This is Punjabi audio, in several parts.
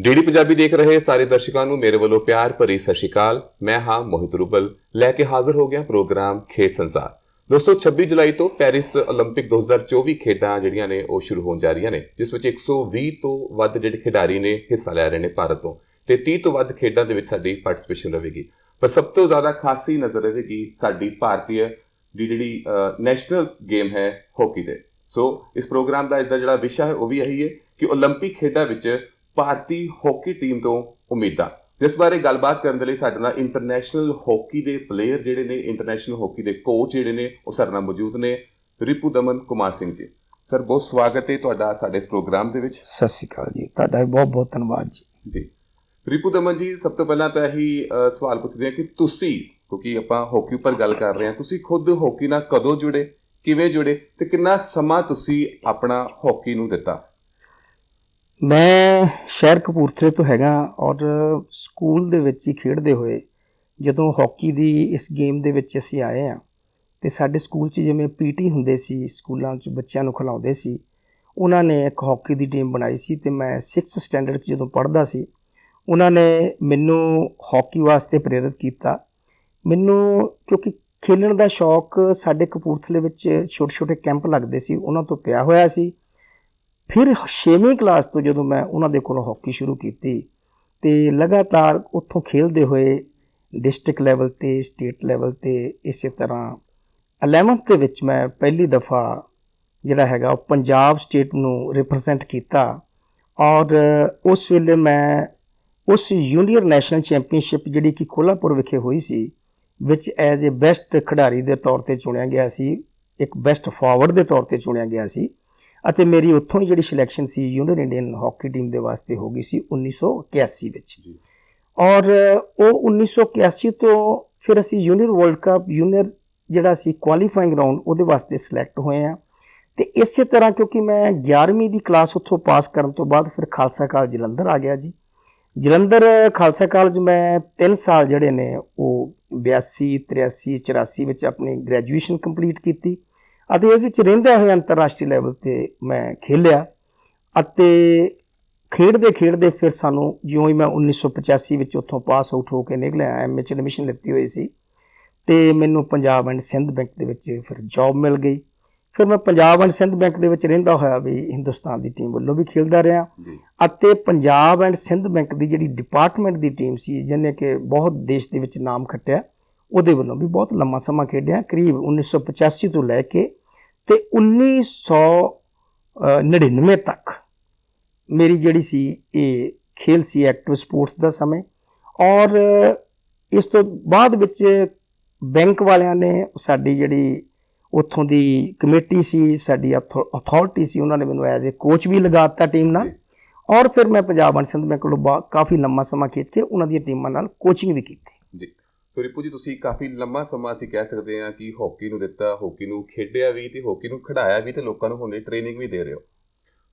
ਡੀਡੀ ਪੰਜਾਬੀ ਦੇਖ ਰਹੇ ਸਾਰੇ ਦਰਸ਼ਕਾਂ ਨੂੰ ਮੇਰੇ ਵੱਲੋਂ ਪਿਆਰ ਭਰੀ ਸਤਿ ਸ਼੍ਰੀ ਅਕਾਲ ਮੈਂ ਹਾਂ ਮੋਹਿਤ ਰੂਬਲ ਲੈ ਕੇ ਹਾਜ਼ਰ ਹੋ ਗਿਆ ਪ੍ਰੋਗਰਾਮ ਖੇਡ ਸੰਸਾਰ ਦੋਸਤੋ 26 ਜੁਲਾਈ ਤੋਂ ਪੈਰਿਸ 올림픽 2024 ਖੇਡਾਂ ਜਿਹੜੀਆਂ ਨੇ ਉਹ ਸ਼ੁਰੂ ਹੋਣ ਜਾ ਰਹੀਆਂ ਨੇ ਜਿਸ ਵਿੱਚ 120 ਤੋਂ ਵੱਧ ਜਿਹੜੇ ਖਿਡਾਰੀ ਨੇ ਹਿੱਸਾ ਲੈ ਰਹੇ ਨੇ ਭਾਰਤ ਤੋਂ ਤੇ 30 ਤੋਂ ਵੱਧ ਖੇਡਾਂ ਦੇ ਵਿੱਚ ਸਾਡੀ ਪਾਰਟਿਸਿਪੇਸ਼ਨ ਰਹੇਗੀ ਪਰ ਸਭ ਤੋਂ ਜ਼ਿਆਦਾ ਖਾਸੀ ਨਜ਼ਰ ਰਹੇਗੀ ਸਾਡੀ ਭਾਰਤੀ ਦੀ ਜਿਹੜੀ ਨੈਸ਼ਨਲ ਗੇਮ ਹੈ ਹਾਕੀ ਦੇ ਸੋ ਇਸ ਪ੍ਰੋਗਰਾਮ ਦਾ ਇਸਦਾ ਜਿਹੜਾ ਵਿਸ਼ਾ ਹੈ ਉਹ ਵੀ ਇਹੀ ਹੈ ਕਿ 올림픽 ਖੇਡਾਂ ਵਿੱਚ ਭਾਰਤੀ ਹਾਕੀ ਟੀਮ ਤੋਂ ਉਮੀਦਾਂ। ਜਿਸ ਬਾਰੇ ਗੱਲਬਾਤ ਕਰਨ ਦੇ ਲਈ ਸਾਡੇ ਨਾਲ ਇੰਟਰਨੈਸ਼ਨਲ ਹਾਕੀ ਦੇ ਪਲੇਅਰ ਜਿਹੜੇ ਨੇ ਇੰਟਰਨੈਸ਼ਨਲ ਹਾਕੀ ਦੇ ਕੋਚ ਜਿਹੜੇ ਨੇ ਉਹ ਸਾਡੇ ਨਾਲ ਮੌਜੂਦ ਨੇ ਰਿਪੂ ਦਮਨ ਕੁਮਾਰ ਸਿੰਘ ਜੀ। ਸਰ ਬਹੁਤ ਸਵਾਗਤ ਹੈ ਤੁਹਾਡਾ ਸਾਡੇ ਇਸ ਪ੍ਰੋਗਰਾਮ ਦੇ ਵਿੱਚ। ਸਤਿ ਸ਼੍ਰੀ ਅਕਾਲ ਜੀ। ਤੁਹਾਡਾ ਬਹੁਤ ਬਹੁਤ ਧੰਨਵਾਦ ਜੀ। ਜੀ। ਰਿਪੂ ਦਮਨ ਜੀ ਸਭ ਤੋਂ ਪਹਿਲਾਂ ਤਾਂ ਇਹੀ ਸਵਾਲ ਪੁੱਛਦੇ ਹਾਂ ਕਿ ਤੁਸੀਂ ਕਿਉਂਕਿ ਆਪਾਂ ਹਾਕੀ ਉੱਪਰ ਗੱਲ ਕਰ ਰਹੇ ਹਾਂ ਤੁਸੀਂ ਖੁਦ ਹਾਕੀ ਨਾਲ ਕਦੋਂ ਜੁੜੇ ਕਿਵੇਂ ਜੁੜੇ ਤੇ ਕਿੰਨਾ ਸਮਾਂ ਤੁਸੀਂ ਆਪਣਾ ਹਾਕੀ ਨੂੰ ਦਿੱਤਾ? ਮੈਂ ਸ਼ਹਿਰ ਕਪੂਰਥਲੇ ਤੋਂ ਹੈਗਾ ਔਰ ਸਕੂਲ ਦੇ ਵਿੱਚ ਹੀ ਖੇਡਦੇ ਹੋਏ ਜਦੋਂ ਹਾਕੀ ਦੀ ਇਸ ਗੇਮ ਦੇ ਵਿੱਚ ਅਸੀਂ ਆਏ ਆ ਤੇ ਸਾਡੇ ਸਕੂਲ 'ਚ ਜਿਵੇਂ ਪੀਟੀ ਹੁੰਦੇ ਸੀ, ਸਕੂਲਾਂ 'ਚ ਬੱਚਿਆਂ ਨੂੰ ਖਿਲਾਉਂਦੇ ਸੀ, ਉਹਨਾਂ ਨੇ ਇੱਕ ਹਾਕੀ ਦੀ ਟੀਮ ਬਣਾਈ ਸੀ ਤੇ ਮੈਂ 6th ਸਟੈਂਡਰਡ 'ਚ ਜਦੋਂ ਪੜ੍ਹਦਾ ਸੀ, ਉਹਨਾਂ ਨੇ ਮੈਨੂੰ ਹਾਕੀ ਵਾਸਤੇ ਪ੍ਰੇਰਿਤ ਕੀਤਾ। ਮੈਨੂੰ ਕਿਉਂਕਿ ਖੇਲਣ ਦਾ ਸ਼ੌਕ ਸਾਡੇ ਕਪੂਰਥਲੇ ਵਿੱਚ ਛੋਟੇ-ਛੋਟੇ ਕੈਂਪ ਲੱਗਦੇ ਸੀ, ਉਹਨਾਂ ਤੋਂ ਪਿਆ ਹੋਇਆ ਸੀ ਫਿਰ 6ਵੀਂ ਕਲਾਸ ਤੋਂ ਜਦੋਂ ਮੈਂ ਉਹਨਾਂ ਦੇ ਕੋਲੋਂ ਹਾਕੀ ਸ਼ੁਰੂ ਕੀਤੀ ਤੇ ਲਗਾਤਾਰ ਉੱਥੋਂ ਖੇਲਦੇ ਹੋਏ ਡਿਸਟ੍ਰਿਕਟ ਲੈਵਲ ਤੇ, ਸਟੇਟ ਲੈਵਲ ਤੇ ਇਸੇ ਤਰ੍ਹਾਂ 11th ਦੇ ਵਿੱਚ ਮੈਂ ਪਹਿਲੀ ਦਫਾ ਜਿਹੜਾ ਹੈਗਾ ਉਹ ਪੰਜਾਬ ਸਟੇਟ ਨੂੰ ਰਿਪਰੈਜ਼ੈਂਟ ਕੀਤਾ ਔਰ ਉਸ ਵੇਲੇ ਮੈਂ ਉਸ ਜੂਨੀਅਰ ਨੈਸ਼ਨਲ ਚੈਂਪੀਅਨਸ਼ਿਪ ਜਿਹੜੀ ਕਿ ਕੋਲਾਪੁਰ ਵਿਖੇ ਹੋਈ ਸੀ, ਵਿੱਚ ਐਜ਼ ਅ ਬੈਸਟ ਖਿਡਾਰੀ ਦੇ ਤੌਰ ਤੇ ਚੁਣਿਆ ਗਿਆ ਸੀ, ਇੱਕ ਬੈਸਟ ਫਾਰਵਰਡ ਦੇ ਤੌਰ ਤੇ ਚੁਣਿਆ ਗਿਆ ਸੀ ਅਤੇ ਮੇਰੀ ਉੱਥੋਂ ਹੀ ਜਿਹੜੀ ਸਿਲੈਕਸ਼ਨ ਸੀ ਜੂਨੀਅਰ ਇੰਡੀਅਨ ਹਾਕੀ ਟੀਮ ਦੇ ਵਾਸਤੇ ਹੋ ਗਈ ਸੀ 1981 ਵਿੱਚ। ਔਰ ਉਹ 1981 ਤੋਂ ਫਿਰ ਅਸੀਂ ਜੂਨੀਅਰ ਵਰਲਡ ਕੱਪ ਜੂਨੀਅਰ ਜਿਹੜਾ ਸੀ ਕੁਆਲੀਫਾਈਂਗ ਰਾਉਂਡ ਉਹਦੇ ਵਾਸਤੇ ਸਿਲੈਕਟ ਹੋਏ ਆ ਤੇ ਇਸੇ ਤਰ੍ਹਾਂ ਕਿਉਂਕਿ ਮੈਂ 11ਵੀਂ ਦੀ ਕਲਾਸ ਉੱਥੋਂ ਪਾਸ ਕਰਨ ਤੋਂ ਬਾਅਦ ਫਿਰ ਖਾਲਸਾ ਕਾਲਜ ਜਲੰਧਰ ਆ ਗਿਆ ਜੀ। ਜਲੰਧਰ ਖਾਲਸਾ ਕਾਲਜ ਮੈਂ 3 ਸਾਲ ਜਿਹੜੇ ਨੇ ਉਹ 82 83 84 ਵਿੱਚ ਆਪਣੀ ਗ੍ਰੈਜੂਏਸ਼ਨ ਕੰਪਲੀਟ ਕੀਤੀ। ਅਤੇ ਇਹਦੇ ਵਿੱਚ ਰਹਿੰਦੇ ਹੋਏ ਅੰਤਰਰਾਸ਼ਟਰੀ ਲੈਵਲ ਤੇ ਮੈਂ ਖੇਲਿਆ ਅਤੇ ਖੇਡਦੇ ਖੇਡਦੇ ਫਿਰ ਸਾਨੂੰ ਜਿਉਂ ਹੀ ਮੈਂ 1985 ਵਿੱਚ ਉੱਥੋਂ ਪਾਸ ਆਊਟ ਹੋ ਕੇ ਨਿਕਲਿਆ ਐਮਏ ਚ ਐਡਮਿਸ਼ਨ ਲਿੱਤੀ ਹੋਈ ਸੀ ਤੇ ਮੈਨੂੰ ਪੰਜਾਬ ਐਂਡ ਸਿੰਧ ਬੈਂਕ ਦੇ ਵਿੱਚ ਫਿਰ ਜੌਬ ਮਿਲ ਗਈ। ਫਿਰ ਮੈਂ ਪੰਜਾਬ ਐਂਡ ਸਿੰਧ ਬੈਂਕ ਦੇ ਵਿੱਚ ਰਹਿੰਦਾ ਹੋਇਆ ਵੀ ਹਿੰਦੁਸਤਾਨ ਦੀ ਟੀਮ ਵੱਲੋਂ ਵੀ ਖੇਡਦਾ ਰਿਹਾ ਅਤੇ ਪੰਜਾਬ ਐਂਡ ਸਿੰਧ ਬੈਂਕ ਦੀ ਜਿਹੜੀ ਡਿਪਾਰਟਮੈਂਟ ਦੀ ਟੀਮ ਸੀ ਜਿਹਨੇ ਕਿ ਬਹੁਤ ਦੇਸ਼ ਦੇ ਵਿੱਚ ਨਾਮ ਖੱਟਿਆ ਉਹਦੇ ਵੱਲੋਂ ਵੀ ਬਹੁਤ ਲੰਮਾ ਸਮਾਂ ਖੇਡਿਆ। ਕਰੀਬ 1985 ਤੋਂ ਲੈ ਕੇ ਤੇ 1999 ਤੱਕ ਮੇਰੀ ਜਿਹੜੀ ਸੀ ਇਹ ਖੇਲ ਸੀ ਐਕਟਿਵ ਸਪੋਰਟਸ ਦਾ ਸਮੇਂ ਔਰ ਇਸ ਤੋਂ ਬਾਅਦ ਵਿੱਚ ਬੈਂਕ ਵਾਲਿਆਂ ਨੇ ਸਾਡੀ ਜਿਹੜੀ ਉੱਥੋਂ ਦੀ ਕਮੇਟੀ ਸੀ ਸਾਡੀ ਅਥਾਰਟੀ ਸੀ ਉਹਨਾਂ ਨੇ ਮੈਨੂੰ ਐਜ਼ ਅ ਕੋਚ ਵੀ ਲਗਾ ਦਿੱਤਾ ਟੀਮ ਨਾਲ। ਔਰ ਫਿਰ ਮੈਂ ਪੰਜਾਬ ਸਿੰਧ ਬੈਂਕ ਕੋਲੋਂ ਕਾਫੀ ਲੰਮਾ ਸਮਾਂ ਖਿੱਚ ਕੇ ਉਹਨਾਂ ਦੀਆਂ ਟੀਮਾਂ ਨਾਲ ਕੋਚਿੰਗ ਵੀ ਕੀਤੀ ਸੋ ਰਿਪੂ ਜੀ ਤੁਸੀਂ ਕਾਫੀ ਲੰਮਾ ਸਮਾਂ ਅਸੀਂ ਕਹਿ ਸਕਦੇ ਹਾਂ ਕਿ ਹਾਕੀ ਨੂੰ ਦਿੱਤਾ ਹਾਕੀ ਨੂੰ ਖੇਡਿਆ ਵੀ ਤੇ ਹਾਕੀ ਨੂੰ ਖਿਡਾਇਆ ਵੀ ਤੇ ਲੋਕਾਂ ਨੂੰ ਹੁਣੇ ਟ੍ਰੇਨਿੰਗ ਵੀ ਦੇ ਰਹੇ ਹੋ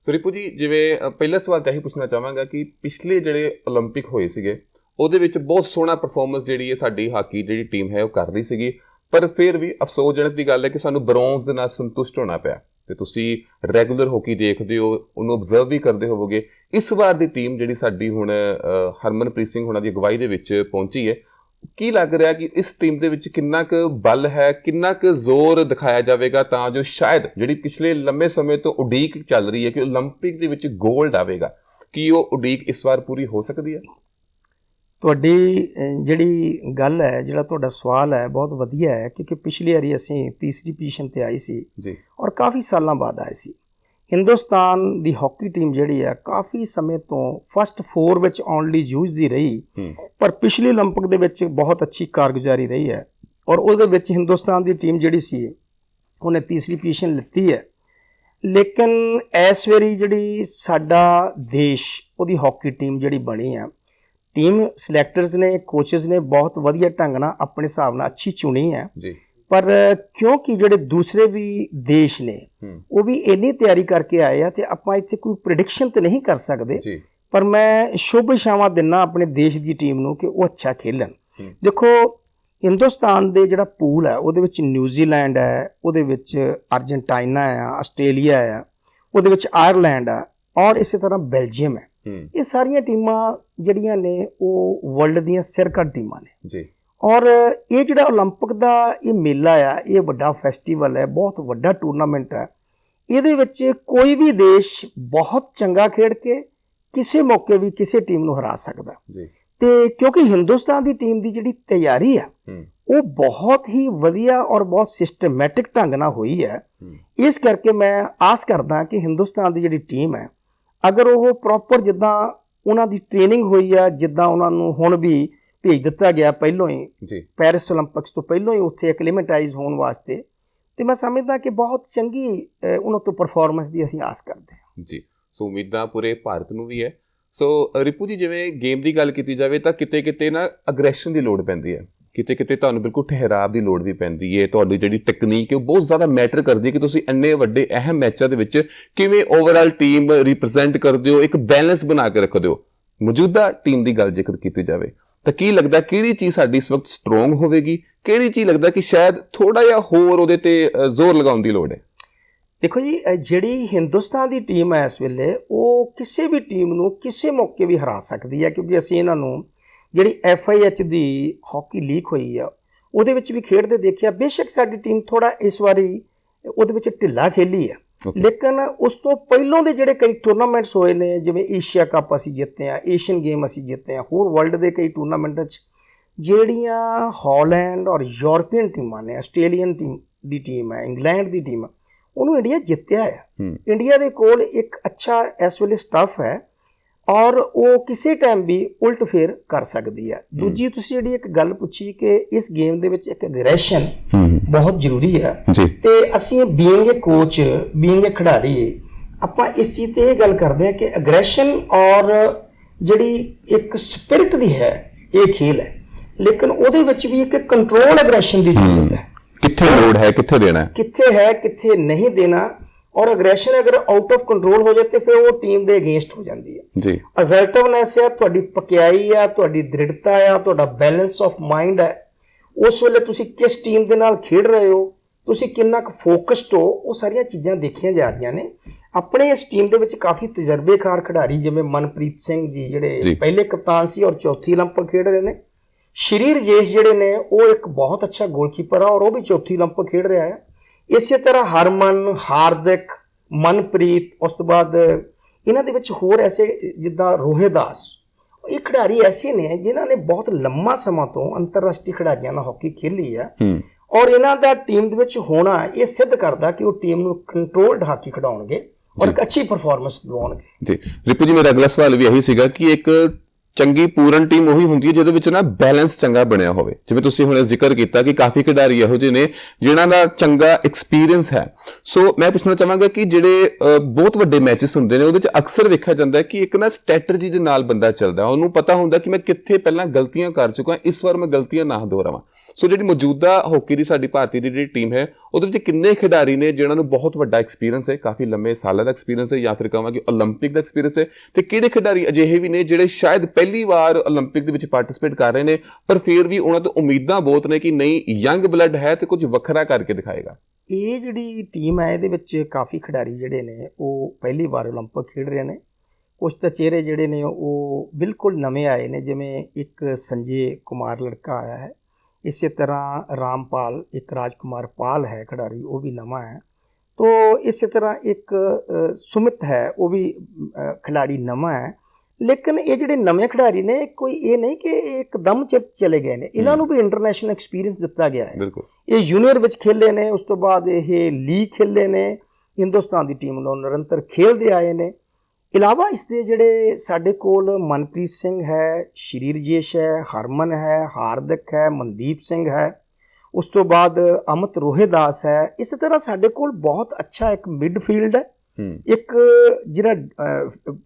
ਸੋ ਰਿਪੂ ਜੀ ਜਿਵੇਂ ਅ, ਪਹਿਲਾ ਸਵਾਲ ਤਾਂ ਇਹੀ ਪੁੱਛਣਾ ਚਾਹਾਂਗਾ ਕਿ ਪਿਛਲੇ ਜਿਹੜੇ 올림픽 ਹੋਏ ਸੀਗੇ ਉਹਦੇ ਵਿੱਚ ਬਹੁਤ ਸੋਹਣਾ ਪਰਫਾਰਮੈਂਸ ਜਿਹੜੀ ਹੈ ਸਾਡੀ ਹਾਕੀ ਜਿਹੜੀ ਟੀਮ ਹੈ ਉਹ ਕਰ ਰਹੀ ਸੀਗੀ ਪਰ ਫਿਰ ਵੀ ਅਫਸੋਸਜਨਕ ਦੀ ਗੱਲ ਹੈ ਕਿ ਸਾਨੂੰ ਬ੍ਰੌਂਜ਼ ਦੇ ਨਾਲ ਸੰਤੁਸ਼ਟ ਹੋਣਾ ਪਿਆ ਤੇ ਤੁਸੀਂ ਰੈਗੂਲਰ ਹਾਕੀ ਦੇਖਦੇ ਹੋ ਉਹਨੂੰ ਆਬਜ਼ਰਵ ਵੀ ਕਰਦੇ ਹੋਵੋਗੇ ਇਸ ਵਾਰ ਦੀ ਟੀਮ ਜਿਹੜੀ ਸਾਡੀ ਹੁਣ ਅ, ਹਰਮਨਪ੍ਰੀਤ ਸਿੰਘ ਹੁਣਾਂ ਦੀ ਅਗਵਾਈ ਦੇ ਵਿੱਚ ਪਹੁੰਚੀ ਹੈ ਕੀ ਲੱਗ ਰਿਹਾ ਕਿ ਇਸ ਟੀਮ ਦੇ ਵਿੱਚ ਕਿੰਨਾ ਕੁ ਬਲ ਹੈ ਕਿੰਨਾ ਕੁ ਜ਼ੋਰ ਦਿਖਾਇਆ ਜਾਵੇਗਾ ਤਾਂ ਜੋ ਸ਼ਾਇਦ ਜਿਹੜੀ ਪਿਛਲੇ ਲੰਮੇ ਸਮੇਂ ਤੋਂ ਉਡੀਕ ਚੱਲ ਰਹੀ ਹੈ ਕਿ 올림픽 ਦੇ ਵਿੱਚ 골ਡ ਆਵੇਗਾ ਕੀ ਉਹ ਉਡੀਕ ਇਸ ਵਾਰ ਪੂਰੀ ਹੋ ਸਕਦੀ ਹੈ? ਤੁਹਾਡੀ ਜਿਹੜੀ ਗੱਲ ਹੈ ਜਿਹੜਾ ਤੁਹਾਡਾ ਸਵਾਲ ਹੈ ਬਹੁਤ ਵਧੀਆ ਹੈ ਕਿਉਂਕਿ ਪਿਛਲੀ ਵਾਰੀ ਅਸੀਂ ਤੀਸਰੀ ਪੋਜੀਸ਼ਨ ਤੇ ਆਈ ਸੀ ਜੀ। ਔਰ ਕਾਫੀ ਸਾਲਾਂ ਬਾਅਦ ਆਏ ਸੀ। ਹਿੰਦੁਸਤਾਨ ਦੀ ਹਾਕੀ ਟੀਮ ਜਿਹੜੀ ਹੈ ਕਾਫੀ ਸਮੇਂ ਤੋਂ ਫਸਟ 4 ਵਿੱਚ ਆਉਣ ਲਈ ਜੂਝਦੀ ਰਹੀ ਹੂੰ ਪਰ ਪਿਛਲੇ 올림픽 ਦੇ ਵਿੱਚ ਬਹੁਤ ਅੱਛੀ ਕਾਰਗੁਜ਼ਾਰੀ ਰਹੀ ਹੈ ਔਰ ਉਹਦੇ ਵਿੱਚ ਹਿੰਦੁਸਤਾਨ ਦੀ ਟੀਮ ਜਿਹੜੀ ਸੀ ਉਹਨੇ ਤੀਸਰੀ ਪੋਜੀਸ਼ਨ ਲਿੱਤੀ ਹੈ ਲੇਕਿਨ ਇਸ ਵਾਰੀ ਜਿਹੜੀ ਸਾਡਾ ਦੇਸ਼ ਉਹਦੀ ਹਾਕੀ ਟੀਮ ਜਿਹੜੀ ਬਣੀ ਆ ਟੀਮ ਸਿਲੈਕਟਰਸ ਨੇ ਕੋਚਸ ਨੇ ਬਹੁਤ ਵਧੀਆ ਢੰਗ ਨਾਲ ਆਪਣੇ ਹਿਸਾਬ ਨਾਲ ਅੱਛੀ ਚੁਣੀ ਹੈ ਜੀ ਪਰ ਕਿਉਂਕਿ ਜਿਹੜੇ ਦੂਸਰੇ ਵੀ ਦੇਸ਼ ਨੇ ਉਹ ਵੀ ਇੰਨੀ ਤਿਆਰੀ ਕਰਕੇ ਆਏ ਆ ਤੇ ਆਪਾਂ ਇੱਥੇ ਕੋਈ ਪ੍ਰੈਡਿਕਸ਼ਨ ਤੇ ਨਹੀਂ ਕਰ ਸਕਦੇ। ਪਰ ਮੈਂ ਸ਼ੁਭ ਇਸ਼ਾਵਾਂ ਦਿੰਨਾ ਆਪਣੇ ਦੇਸ਼ ਦੀ ਟੀਮ ਨੂੰ ਕਿ ਉਹ ਅੱਛਾ ਖੇਲਣ। ਦੇਖੋ ਹਿੰਦੁਸਤਾਨ ਦੇ ਜਿਹੜਾ ਪੂਲ ਹੈ ਉਹਦੇ ਵਿੱਚ ਨਿਊਜ਼ੀਲੈਂਡ ਹੈ ਉਹਦੇ ਵਿੱਚ ਅਰਜਨਟਾਈਨਾ ਹੈ ਆਸਟ੍ਰੇਲੀਆ ਹੈ ਉਹਦੇ ਵਿੱਚ ਆਇਰਲੈਂਡ ਹੈ ਔਰ ਇਸੇ ਤਰ੍ਹਾਂ ਬੈਲਜੀਅਮ ਹੈ ਹੂੰ। ਇਹ ਸਾਰੀਆਂ ਟੀਮਾਂ ਜਿਹੜੀਆਂ ਨੇ ਉਹ ਵਰਲਡ ਦੀਆਂ ਸਿਰਕੱਢ ਟੀਮਾਂ ਨੇ। ਜੀ। ਔਰ ਇਹ ਜਿਹੜਾ 올림픽 ਦਾ ਇਹ ਮੇਲਾ ਆ ਇਹ ਵੱਡਾ ਫੈਸਟੀਵਲ ਹੈ ਬਹੁਤ ਵੱਡਾ ਟੂਰਨਾਮੈਂਟ ਹੈ ਇਹਦੇ ਵਿੱਚ ਕੋਈ ਵੀ ਦੇਸ਼ ਬਹੁਤ ਚੰਗਾ ਖੇਡ ਕੇ ਕਿਸੇ ਮੌਕੇ ਵੀ ਕਿਸੇ ਟੀਮ ਨੂੰ ਹਰਾ ਸਕਦਾ ਜੀ ਤੇ ਕਿਉਂਕਿ ਹਿੰਦੁਸਤਾਨ ਦੀ ਟੀਮ ਦੀ ਜਿਹੜੀ ਤਿਆਰੀ ਆ ਹੂੰ ਉਹ ਬਹੁਤ ਹੀ ਵਧੀਆ ਔਰ ਬਹੁਤ ਸਿਸਟਮੈਟਿਕ ਢੰਗ ਨਾਲ ਹੋਈ ਹੈ ਹੂੰ ਇਸ ਕਰਕੇ ਮੈਂ ਆਸ ਕਰਦਾ ਕਿ ਹਿੰਦੁਸਤਾਨ ਦੀ ਜਿਹੜੀ ਟੀਮ ਹੈ ਅਗਰ ਉਹ ਪ੍ਰੋਪਰ ਜਿੱਦਾਂ ਉਹਨਾਂ ਦੀ ਟ੍ਰੇਨਿੰਗ ਹੋਈ ਆ ਜਿੱਦਾਂ ਉਹਨਾਂ ਨੂੰ ਹੁਣ ਵੀ ਭੇਜ ਦਿੱਤਾ ਗਿਆ ਪਹਿਲਾਂ ਹੀ। ਜੀ। ਪੈਰਿਸ 올림픽ਸ ਤੋਂ ਪਹਿਲਾਂ ਹੀ ਉੱਥੇ ਐਕਲੀਮੇਟਾਈਜ਼ ਹੋਣ ਵਾਸਤੇ। ਤੇ ਮੈਂ ਸਮਝਦਾ ਕਿ ਬਹੁਤ ਚੰਗੀ ਉਹਨਾਂ ਤੋਂ ਪਰਫਾਰਮੈਂਸ ਦੀ ਅਸੀਂ ਆਸ ਕਰਦੇ ਹਾਂ। ਜੀ। ਸੋ ਉਮੀਦਾਂ ਪੂਰੇ ਭਾਰਤ ਨੂੰ ਵੀ ਹੈ। ਸੋ ਰਿਪੂ ਜੀ ਜਿਵੇਂ ਗੇਮ ਦੀ ਗੱਲ ਕੀਤੀ ਜਾਵੇ ਤਾਂ ਕਿਤੇ-ਕਿਤੇ ਨਾ ਅਗਰੈਸ਼ਨ ਦੀ ਲੋੜ ਪੈਂਦੀ ਹੈ। ਕਿਤੇ-ਕਿਤੇ ਤੁਹਾਨੂੰ ਬਿਲਕੁਲ ਠਹਿਰਾਵ ਦੀ ਲੋੜ ਵੀ ਪੈਂਦੀ ਹੈ। ਤੁਹਾਡੀ ਜਿਹੜੀ ਟੈਕਨੀਕ ਹੈ ਉਹ ਬਹੁਤ ਜ਼ਿਆਦਾ ਮੈਟਰ ਕਰਦੀ ਹੈ ਕਿ ਤੁਸੀਂ ਇੰਨੇ ਵੱਡੇ ਅਹਿਮ ਮੈਚਾਂ ਦੇ ਵਿੱਚ ਕਿਵੇਂ ਓਵਰਆਲ ਟੀਮ ਰਿਪਰੈਜ਼ੈਂਟ ਕਰਦੇ ਹੋ ਇੱਕ ਬੈਲੈਂਸ ਬਣਾ ਕੇ ਰੱਖਦੇ ਹੋ। ਮੌਜੂਦਾ ਟੀਮ ਦੀ ਗੱਲ ਜ਼ਿਕਰ ਕੀਤੀ ਜਾਵੇ ਤਾਂ ਕੀ ਲੱਗਦਾ ਕਿਹੜੀ ਚੀਜ਼ ਸਾਡੀ ਇਸ ਵਕਤ ਸਟਰੋਂਗ ਹੋਵੇਗੀ? ਕਿਹੜੀ ਚੀਜ਼ ਲੱਗਦਾ ਕਿ ਸ਼ਾਇਦ ਥੋੜਾ ਜਿਹਾ ਹੋਰ ਉਹਦੇ ਤੇ ਜ਼ੋਰ ਲਗਾਉਣ ਦੀ ਲੋੜ ਹੈ? ਦੇਖੋ ਜੀ ਜਿਹੜੀ ਹਿੰਦੁਸਤਾਨ ਦੀ ਟੀਮ ਹੈ ਇਸ ਵੇਲੇ, ਉਹ ਕਿਸੇ ਵੀ ਟੀਮ ਨੂੰ ਕਿਸੇ ਮੌਕੇ ਵੀ ਹਰਾ ਸਕਦੀ ਹੈ, ਕਿਉਂਕਿ ਅਸੀਂ ਇਹਨਾਂ ਨੂੰ ਜਿਹੜੀ ਐਫਆਈਐਚ ਦੀ ਹਾਕੀ ਲੀਗ ਹੋਈ ਆ, ਉਹਦੇ ਵਿੱਚ ਵੀ ਖੇਡਦੇ ਦੇਖਿਆ, ਬੇਸ਼ੱਕ ਸਾਡੀ ਟੀਮ ਥੋੜਾ ਇਸ ਵਾਰੀ ਉਹਦੇ ਵਿੱਚ ਢਿੱਲਾ ਖੇਲੀ ਹੈ। ਲੇਕਿਨ ਉਸ ਤੋਂ ਪਹਿਲਾਂ ਦੇ ਜਿਹੜੇ ਕਈ ਟੂਰਨਾਮੈਂਟਸ ਹੋਏ ਨੇ ਜਿਵੇਂ ਏਸ਼ੀਆ ਕੱਪ ਅਸੀਂ ਜਿੱਤੇ ਆ ਏਸ਼ੀਅਨ ਗੇਮ ਅਸੀਂ ਜਿੱਤੇ ਆ ਹੋਰ ਵਰਲਡ ਦੇ ਕਈ ਟੂਰਨਾਮੈਂਟਾਂ 'ਚ ਜਿਹੜੀਆਂ ਹਾਲੈਂਡ ਔਰ ਯੂਰਪੀਅਨ ਟੀਮਾਂ ਨੇ ਆਸਟ੍ਰੇਲੀਅਨ ਟੀਮ ਦੀ ਟੀਮ ਹੈ ਇੰਗਲੈਂਡ ਦੀ ਟੀਮ ਉਹਨੂੰ ਇੰਡੀਆ ਜਿੱਤਿਆ ਹੂੰ। ਇੰਡੀਆ ਦੇ ਕੋਲ ਇੱਕ ਅੱਛਾ ਇਸ ਵੇਲੇ ਸਟਾਫ ਹੈ ਔਰ ਉਹ ਕਿਸੇ ਟਾਈਮ ਵੀ ਉਲਟ ਫੇਰ ਕਰ ਸਕਦੀ ਹੈ। ਦੂਜੀ ਤੁਸੀਂ ਜਿਹੜੀ ਇੱਕ ਗੱਲ ਪੁੱਛੀ ਕਿ ਇਸ ਗੇਮ ਦੇ ਵਿੱਚ ਇੱਕ ਐਗਰੈਸ਼ਨ ਹੂੰ। ਬਹੁਤ ਜ਼ਰੂਰੀ ਹੈ। ਤੇ ਅਸੀਂ being a coach being a ਖਿਡਾਰੀ ਆਪਾਂ ਇਸ ਚੀਜ਼ ਤੇ ਇਹ ਗੱਲ ਕਰਦੇ ਹਾਂ ਕਿ ਐਗਰੈਸ਼ਨ ਔਰ ਜਿਹੜੀ ਇੱਕ ਸਪਿਰਿਟ ਦੀ ਹੈ ਇਹ ਖੇਲ ਹੈ। ਲੇਕਿਨ ਉਹਦੇ ਵਿੱਚ ਵੀ ਇੱਕ ਕੰਟਰੋਲ ਐਗਰੈਸ਼ਨ ਦੀ ਜ਼ਰੂਰਤ ਹੈ। ਕਿੱਥੇ ਲੋੜ ਹੈ ਕਿੱਥੇ ਦੇਣਾ ਹੈ? ਕਿੱਥੇ ਹੈ ਕਿੱਥੇ ਨਹੀਂ ਦੇਣਾ ਔਰ ਐਗਰੈਸ਼ਨ ਅਗਰ ਆਊਟ ਆਫ ਕੰਟਰੋਲ ਹੋ ਜਾਏ ਤੇ ਫਿਰ ਉਹ ਟੀਮ ਦੇ ਅਗੇਂਸਟ ਹੋ ਜਾਂਦੀ ਹੈ ਜੀ ਅਸਰਟਿਵਨੈਸ ਹੈ ਤੁਹਾਡੀ ਪਕਿਆਈ ਆ ਤੁਹਾਡੀ ਦ੍ਰਿੜਤਾ ਆ ਤੁਹਾਡਾ ਬੈਲੈਂਸ ਆਫ ਮਾਈਂਡ ਹੈ ਉਸ ਵੇਲੇ ਤੁਸੀਂ ਕਿਸ ਟੀਮ ਦੇ ਨਾਲ ਖੇਡ ਰਹੇ ਹੋ ਤੁਸੀਂ ਕਿੰਨਾ ਕੁ ਫੋਕਸਡ ਹੋ ਉਹ ਸਾਰੀਆਂ ਚੀਜ਼ਾਂ ਦੇਖੀਆਂ ਜਾ ਰਹੀਆਂ ਨੇ ਆਪਣੇ ਇਸ ਟੀਮ ਦੇ ਵਿੱਚ ਕਾਫੀ ਤਜਰਬੇਕਾਰ ਖਿਡਾਰੀ ਜਿਵੇਂ ਮਨਪ੍ਰੀਤ ਸਿੰਘ ਜੀ ਜੀ। ਜਿਹੜੇ ਪਹਿਲੇ ਕਪਤਾਨ ਸੀ ਔਰ ਚੌਥੀ 올림픽 ਖੇਡ ਰਹੇ ਨੇ ਸ਼੍ਰੀ ਰਜੇਸ਼ ਜਿਹੜੇ ਨੇ ਉਹ ਇੱਕ ਬਹੁਤ ਅੱਛਾ ਗੋਲਕੀਪਰ ਆ ਔਰ ਉਹ ਵੀ ਚੌਥੀ 올림픽 ਖੇਡ ਰਿਹਾ ਹੈ ਇਸੇ ਤਰ੍ਹਾਂ ਹਰਮਨ ਹਾਰਦਿਕ ਮਨਪ੍ਰੀਤ ਉਸ ਤੋਂ ਬਾਅਦ ਇਹਨਾਂ ਦੇ ਵਿੱਚ ਹੋਰ ਐਸੇ ਜਿੱਦਾਂ ਰੋਹਿਦਾਸ ਇਹ ਖਿਡਾਰੀ ਐਸੇ ਨੇ ਜਿਨ੍ਹਾਂ ਨੇ ਬਹੁਤ ਲੰਮਾ ਸਮਾਂ ਤੋਂ ਅੰਤਰਰਾਸ਼ਟਰੀ ਖਿਡਾਰੀਆਂ ਨਾਲ ਹਾਕੀ ਖੇਲੀ ਹੈ। ਔਰ ਇਹਨਾਂ ਦਾ ਟੀਮ ਦੇ ਵਿੱਚ ਹੋਣਾ ਇਹ ਸਿੱਧ ਕਰਦਾ ਕਿ ਉਹ ਟੀਮ ਨੂੰ ਕੰਟਰੋਲਡ ਹਾਕੀ ਖਿਡਾਉਣਗੇ ਔਰ ਇੱਕ ਅੱਛੀ ਪਰਫਾਰਮੈਂਸ ਦਿਵਾਉਣਗੇ। ਜੀ। ਰਿਪੂ ਜੀ ਮੇਰਾ ਅਗਲਾ ਸਵਾਲ ਵੀ ਇਹੀ ਸੀਗਾ ਕਿ ਇੱਕ ਚੰਗੀ ਪੂਰਨ ਟੀਮ ਉਹੀ ਹੁੰਦੀ ਹੈ ਜਿਹਦੇ ਵਿੱਚ ਨਾ ਬੈਲੈਂਸ ਚੰਗਾ ਬਣਿਆ ਹੋਵੇ। ਜਿਵੇਂ ਤੁਸੀਂ ਹੁਣੇ ਜ਼ਿਕਰ ਕੀਤਾ ਕਿ ਕਾਫੀ ਖਿਡਾਰੀ ਇਹੋ ਜਿਹੇ ਨੇ ਜਿਨ੍ਹਾਂ ਦਾ ਚੰਗਾ ਐਕਸਪੀਰੀਅੰਸ ਹੈ। ਸੋ ਮੈਂ ਪੁੱਛਣਾ ਚਾਹਾਂਗਾ ਕਿ ਜਿਹੜੇ ਬਹੁਤ ਵੱਡੇ ਮੈਚਸ ਹੁੰਦੇ ਨੇ, ਉਹਦੇ ਵਿੱਚ ਅਕਸਰ ਵੇਖਿਆ ਜਾਂਦਾ ਕਿ ਇੱਕ ਨਾ ਸਟ੍ਰੈਟਜੀ ਦੇ ਨਾਲ ਬੰਦਾ ਚੱਲਦਾ ਉਹਨੂੰ ਪਤਾ ਹੁੰਦਾ ਕਿ ਮੈਂ ਕਿੱਥੇ ਪਹਿਲਾਂ ਗਲਤੀਆਂ ਕਰ ਚੁੱਕਾ, ਇਸ ਵਾਰ ਮੈਂ ਗਲਤੀਆਂ ਨਾ ਦੁਹਰਾਵਾਂ। ਸੋ ਜਿਹੜੀ ਮੌਜੂਦਾ ਹਾਕੀ ਦੀ ਸਾਡੀ ਭਾਰਤੀ ਦੀ ਜਿਹੜੀ ਟੀਮ ਹੈ ਉਹਦੇ ਵਿੱਚ ਕਿੰਨੇ ਖਿਡਾਰੀ ਨੇ ਜਿਨ੍ਹਾਂ ਨੂੰ ਬਹੁਤ ਵੱਡਾ ਐਕਸਪੀਰੀਅੰਸ ਹੈ ਕਾਫੀ ਲੰਮੇ ਸਾਲਾਂ ਦਾ ਐਕਸਪੀਰੀਅੰਸ ਹੈ ਜਾਂ ਫਿਰ ਕਹਾਂਗੇ 올림픽 ਦਾ ਐਕਸਪੀਰੀਅੰਸ ਹੈ ਤੇ ਕਿਹੜੇ ਖਿਡਾਰੀ ਅਜਿਹੇ ਵੀ ਨੇ ਜਿਹੜੇ ਸ਼ਾਇਦ ਪਹਿਲੀ ਵਾਰ 올림픽 ਦੇ ਵਿੱਚ ਪਾਰਟਿਸਿਪੇਟ ਕਰ ਰਹੇ ਨੇ ਪਰ ਫਿਰ ਵੀ ਉਹਨਾਂ ਤੋਂ ਉਮੀਦਾਂ ਬਹੁਤ ਨੇ ਕਿ ਨਹੀਂ ਯੰਗ ਬਲੱਡ ਹੈ ਤੇ ਕੁਝ ਵੱਖਰਾ ਕਰਕੇ ਦਿਖਾਏਗਾ ਇਹ ਜਿਹੜੀ ਟੀਮ ਹੈ ਇਹਦੇ ਵਿੱਚ ਕਾਫੀ ਖਿਡਾਰੀ ਜਿਹੜੇ ਨੇ ਉਹ ਪਹਿਲੀ ਵਾਰ 올림픽 ਖੇਡ ਰਹੇ ਨੇ ਕੁਝ ਤਾਂ ਚਿਹਰੇ ਜਿਹੜੇ ਨੇ ਉਹ ਬਿਲਕੁਲ ਨਵੇਂ ਆਏ ਨੇ ਜਿਵੇਂ ਇੱਕ ਸੰਜੇ ਕੁਮਾਰ ਲੜਕਾ ਆਇਆ ਹੈ ਇਸੇ ਤਰ੍ਹਾਂ ਰਾਮਪਾਲ ਇੱਕ ਰਾਜਕੁਮਾਰ ਪਾਲ ਹੈ ਖਿਡਾਰੀ ਉਹ ਵੀ ਨਵਾਂ ਹੈ। ਤੋ ਇਸੇ ਤਰ੍ਹਾਂ ਇੱਕ ਸੁਮਿਤ ਹੈ ਉਹ ਵੀ ਖਿਡਾਰੀ ਨਵਾਂ ਹੈ। ਲੇਕਿਨ ਇਹ ਜਿਹੜੇ ਨਵੇਂ ਖਿਡਾਰੀ ਨੇ ਕੋਈ ਇਹ ਨਹੀਂ ਕਿ ਇੱਕਦਮ ਚ ਚਲੇ ਗਏ ਨੇ। ਇਹਨਾਂ ਨੂੰ ਵੀ ਇੰਟਰਨੈਸ਼ਨਲ ਐਕਸਪੀਰੀਅੰਸ ਦਿੱਤਾ ਗਿਆ ਹੈ। ਇਹ ਜੂਨੀਅਰ ਵਿੱਚ ਖੇਲੇ ਨੇ ਉਸ ਤੋਂ ਬਾਅਦ ਇਹ ਲੀਗ ਖੇਲੇ ਨੇ। ਹਿੰਦੁਸਤਾਨ ਦੀ ਟੀਮ ਨੂੰ ਨਿਰੰਤਰ ਖੇਲਦੇ ਆਏ ਨੇ। ਇਲਾਵਾ ਇਸ ਦੇ ਜਿਹੜੇ ਸਾਡੇ ਕੋਲ ਮਨਪ੍ਰੀਤ ਸਿੰਘ ਹੈ ਸ਼੍ਰੀ ਰਜੇਸ਼ ਹੈ ਹਰਮਨ ਹੈ ਹਾਰਦਿਕ ਹੈ ਮਨਦੀਪ ਸਿੰਘ ਹੈ ਉਸ ਤੋਂ ਬਾਅਦ ਅਮਿਤ ਰੋਹਿਦਾਸ ਹੈ। ਇਸੇ ਤਰ੍ਹਾਂ ਸਾਡੇ ਕੋਲ ਬਹੁਤ ਅੱਛਾ ਇੱਕ ਮਿਡਫੀਲਡ ਹੈ। ਇੱਕ ਜਿਹੜਾ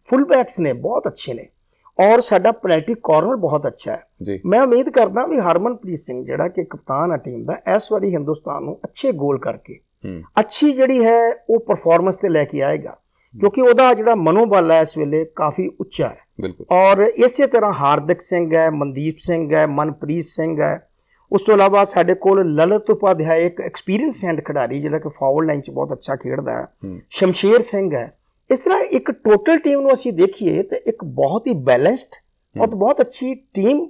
ਫੁੱਲ ਬੈਕਸ ਨੇ ਬਹੁਤ ਅੱਛੇ ਨੇ। ਔਰ ਸਾਡਾ ਪੈਨਲਟੀ ਕਾਰਨਰ ਬਹੁਤ ਅੱਛਾ ਹੈ। ਮੈਂ ਉਮੀਦ ਕਰਦਾ ਵੀ ਹਰਮਨਪ੍ਰੀਤ ਸਿੰਘ ਜਿਹੜਾ ਕਿ ਕਪਤਾਨ ਹੈ ਟੀਮ ਦਾ ਇਸ ਵਾਰੀ ਹਿੰਦੁਸਤਾਨ ਨੂੰ ਅੱਛੇ ਗੋਲ ਕਰਕੇ ਅੱਛੀ ਜਿਹੜੀ ਹੈ ਉਹ ਪਰਫਾਰਮੈਂਸ ਤੇ ਲੈ ਕੇ ਆਏਗਾ। ਕਿਉਂਕਿ ਉਹਦਾ ਜਿਹੜਾ ਮਨੋਬਲ ਹੈ ਇਸ ਵੇਲੇ ਕਾਫੀ ਉੱਚਾ ਹੈ। ਬਿਲਕੁਲ। ਔਰ ਇਸੇ ਤਰ੍ਹਾਂ ਹਾਰਦਿਕ ਸਿੰਘ ਹੈ ਮਨਦੀਪ ਸਿੰਘ ਹੈ ਮਨਪ੍ਰੀਤ ਸਿੰਘ ਹੈ। ਉਸ ਤੋਂ ਇਲਾਵਾ ਸਾਡੇ ਕੋਲ ਲਲਿਤ ਉਪਾਧਿਆਇ ਇੱਕ ਐਕਸਪੀਰੀਅੰਸ ਹੈਂਡ ਖਿਡਾਰੀ ਜਿਹੜਾ ਕਿ ਫਾਉਲ ਲਾਈਨ 'ਚ ਬਹੁਤ ਅੱਛਾ ਖੇਡਦਾ ਹੈ। ਸ਼ਮਸ਼ੇਰ ਸਿੰਘ ਹੈ। ਇਸ ਤਰ੍ਹਾਂ ਇੱਕ ਟੋਟਲ ਟੀਮ ਨੂੰ ਅਸੀਂ ਦੇਖੀਏ ਤੇ ਇੱਕ ਬਹੁਤ ਹੀ ਬੈਲੈਂਸਡ ਔਰ ਬਹੁਤ ਅੱਛੀ ਟੀਮ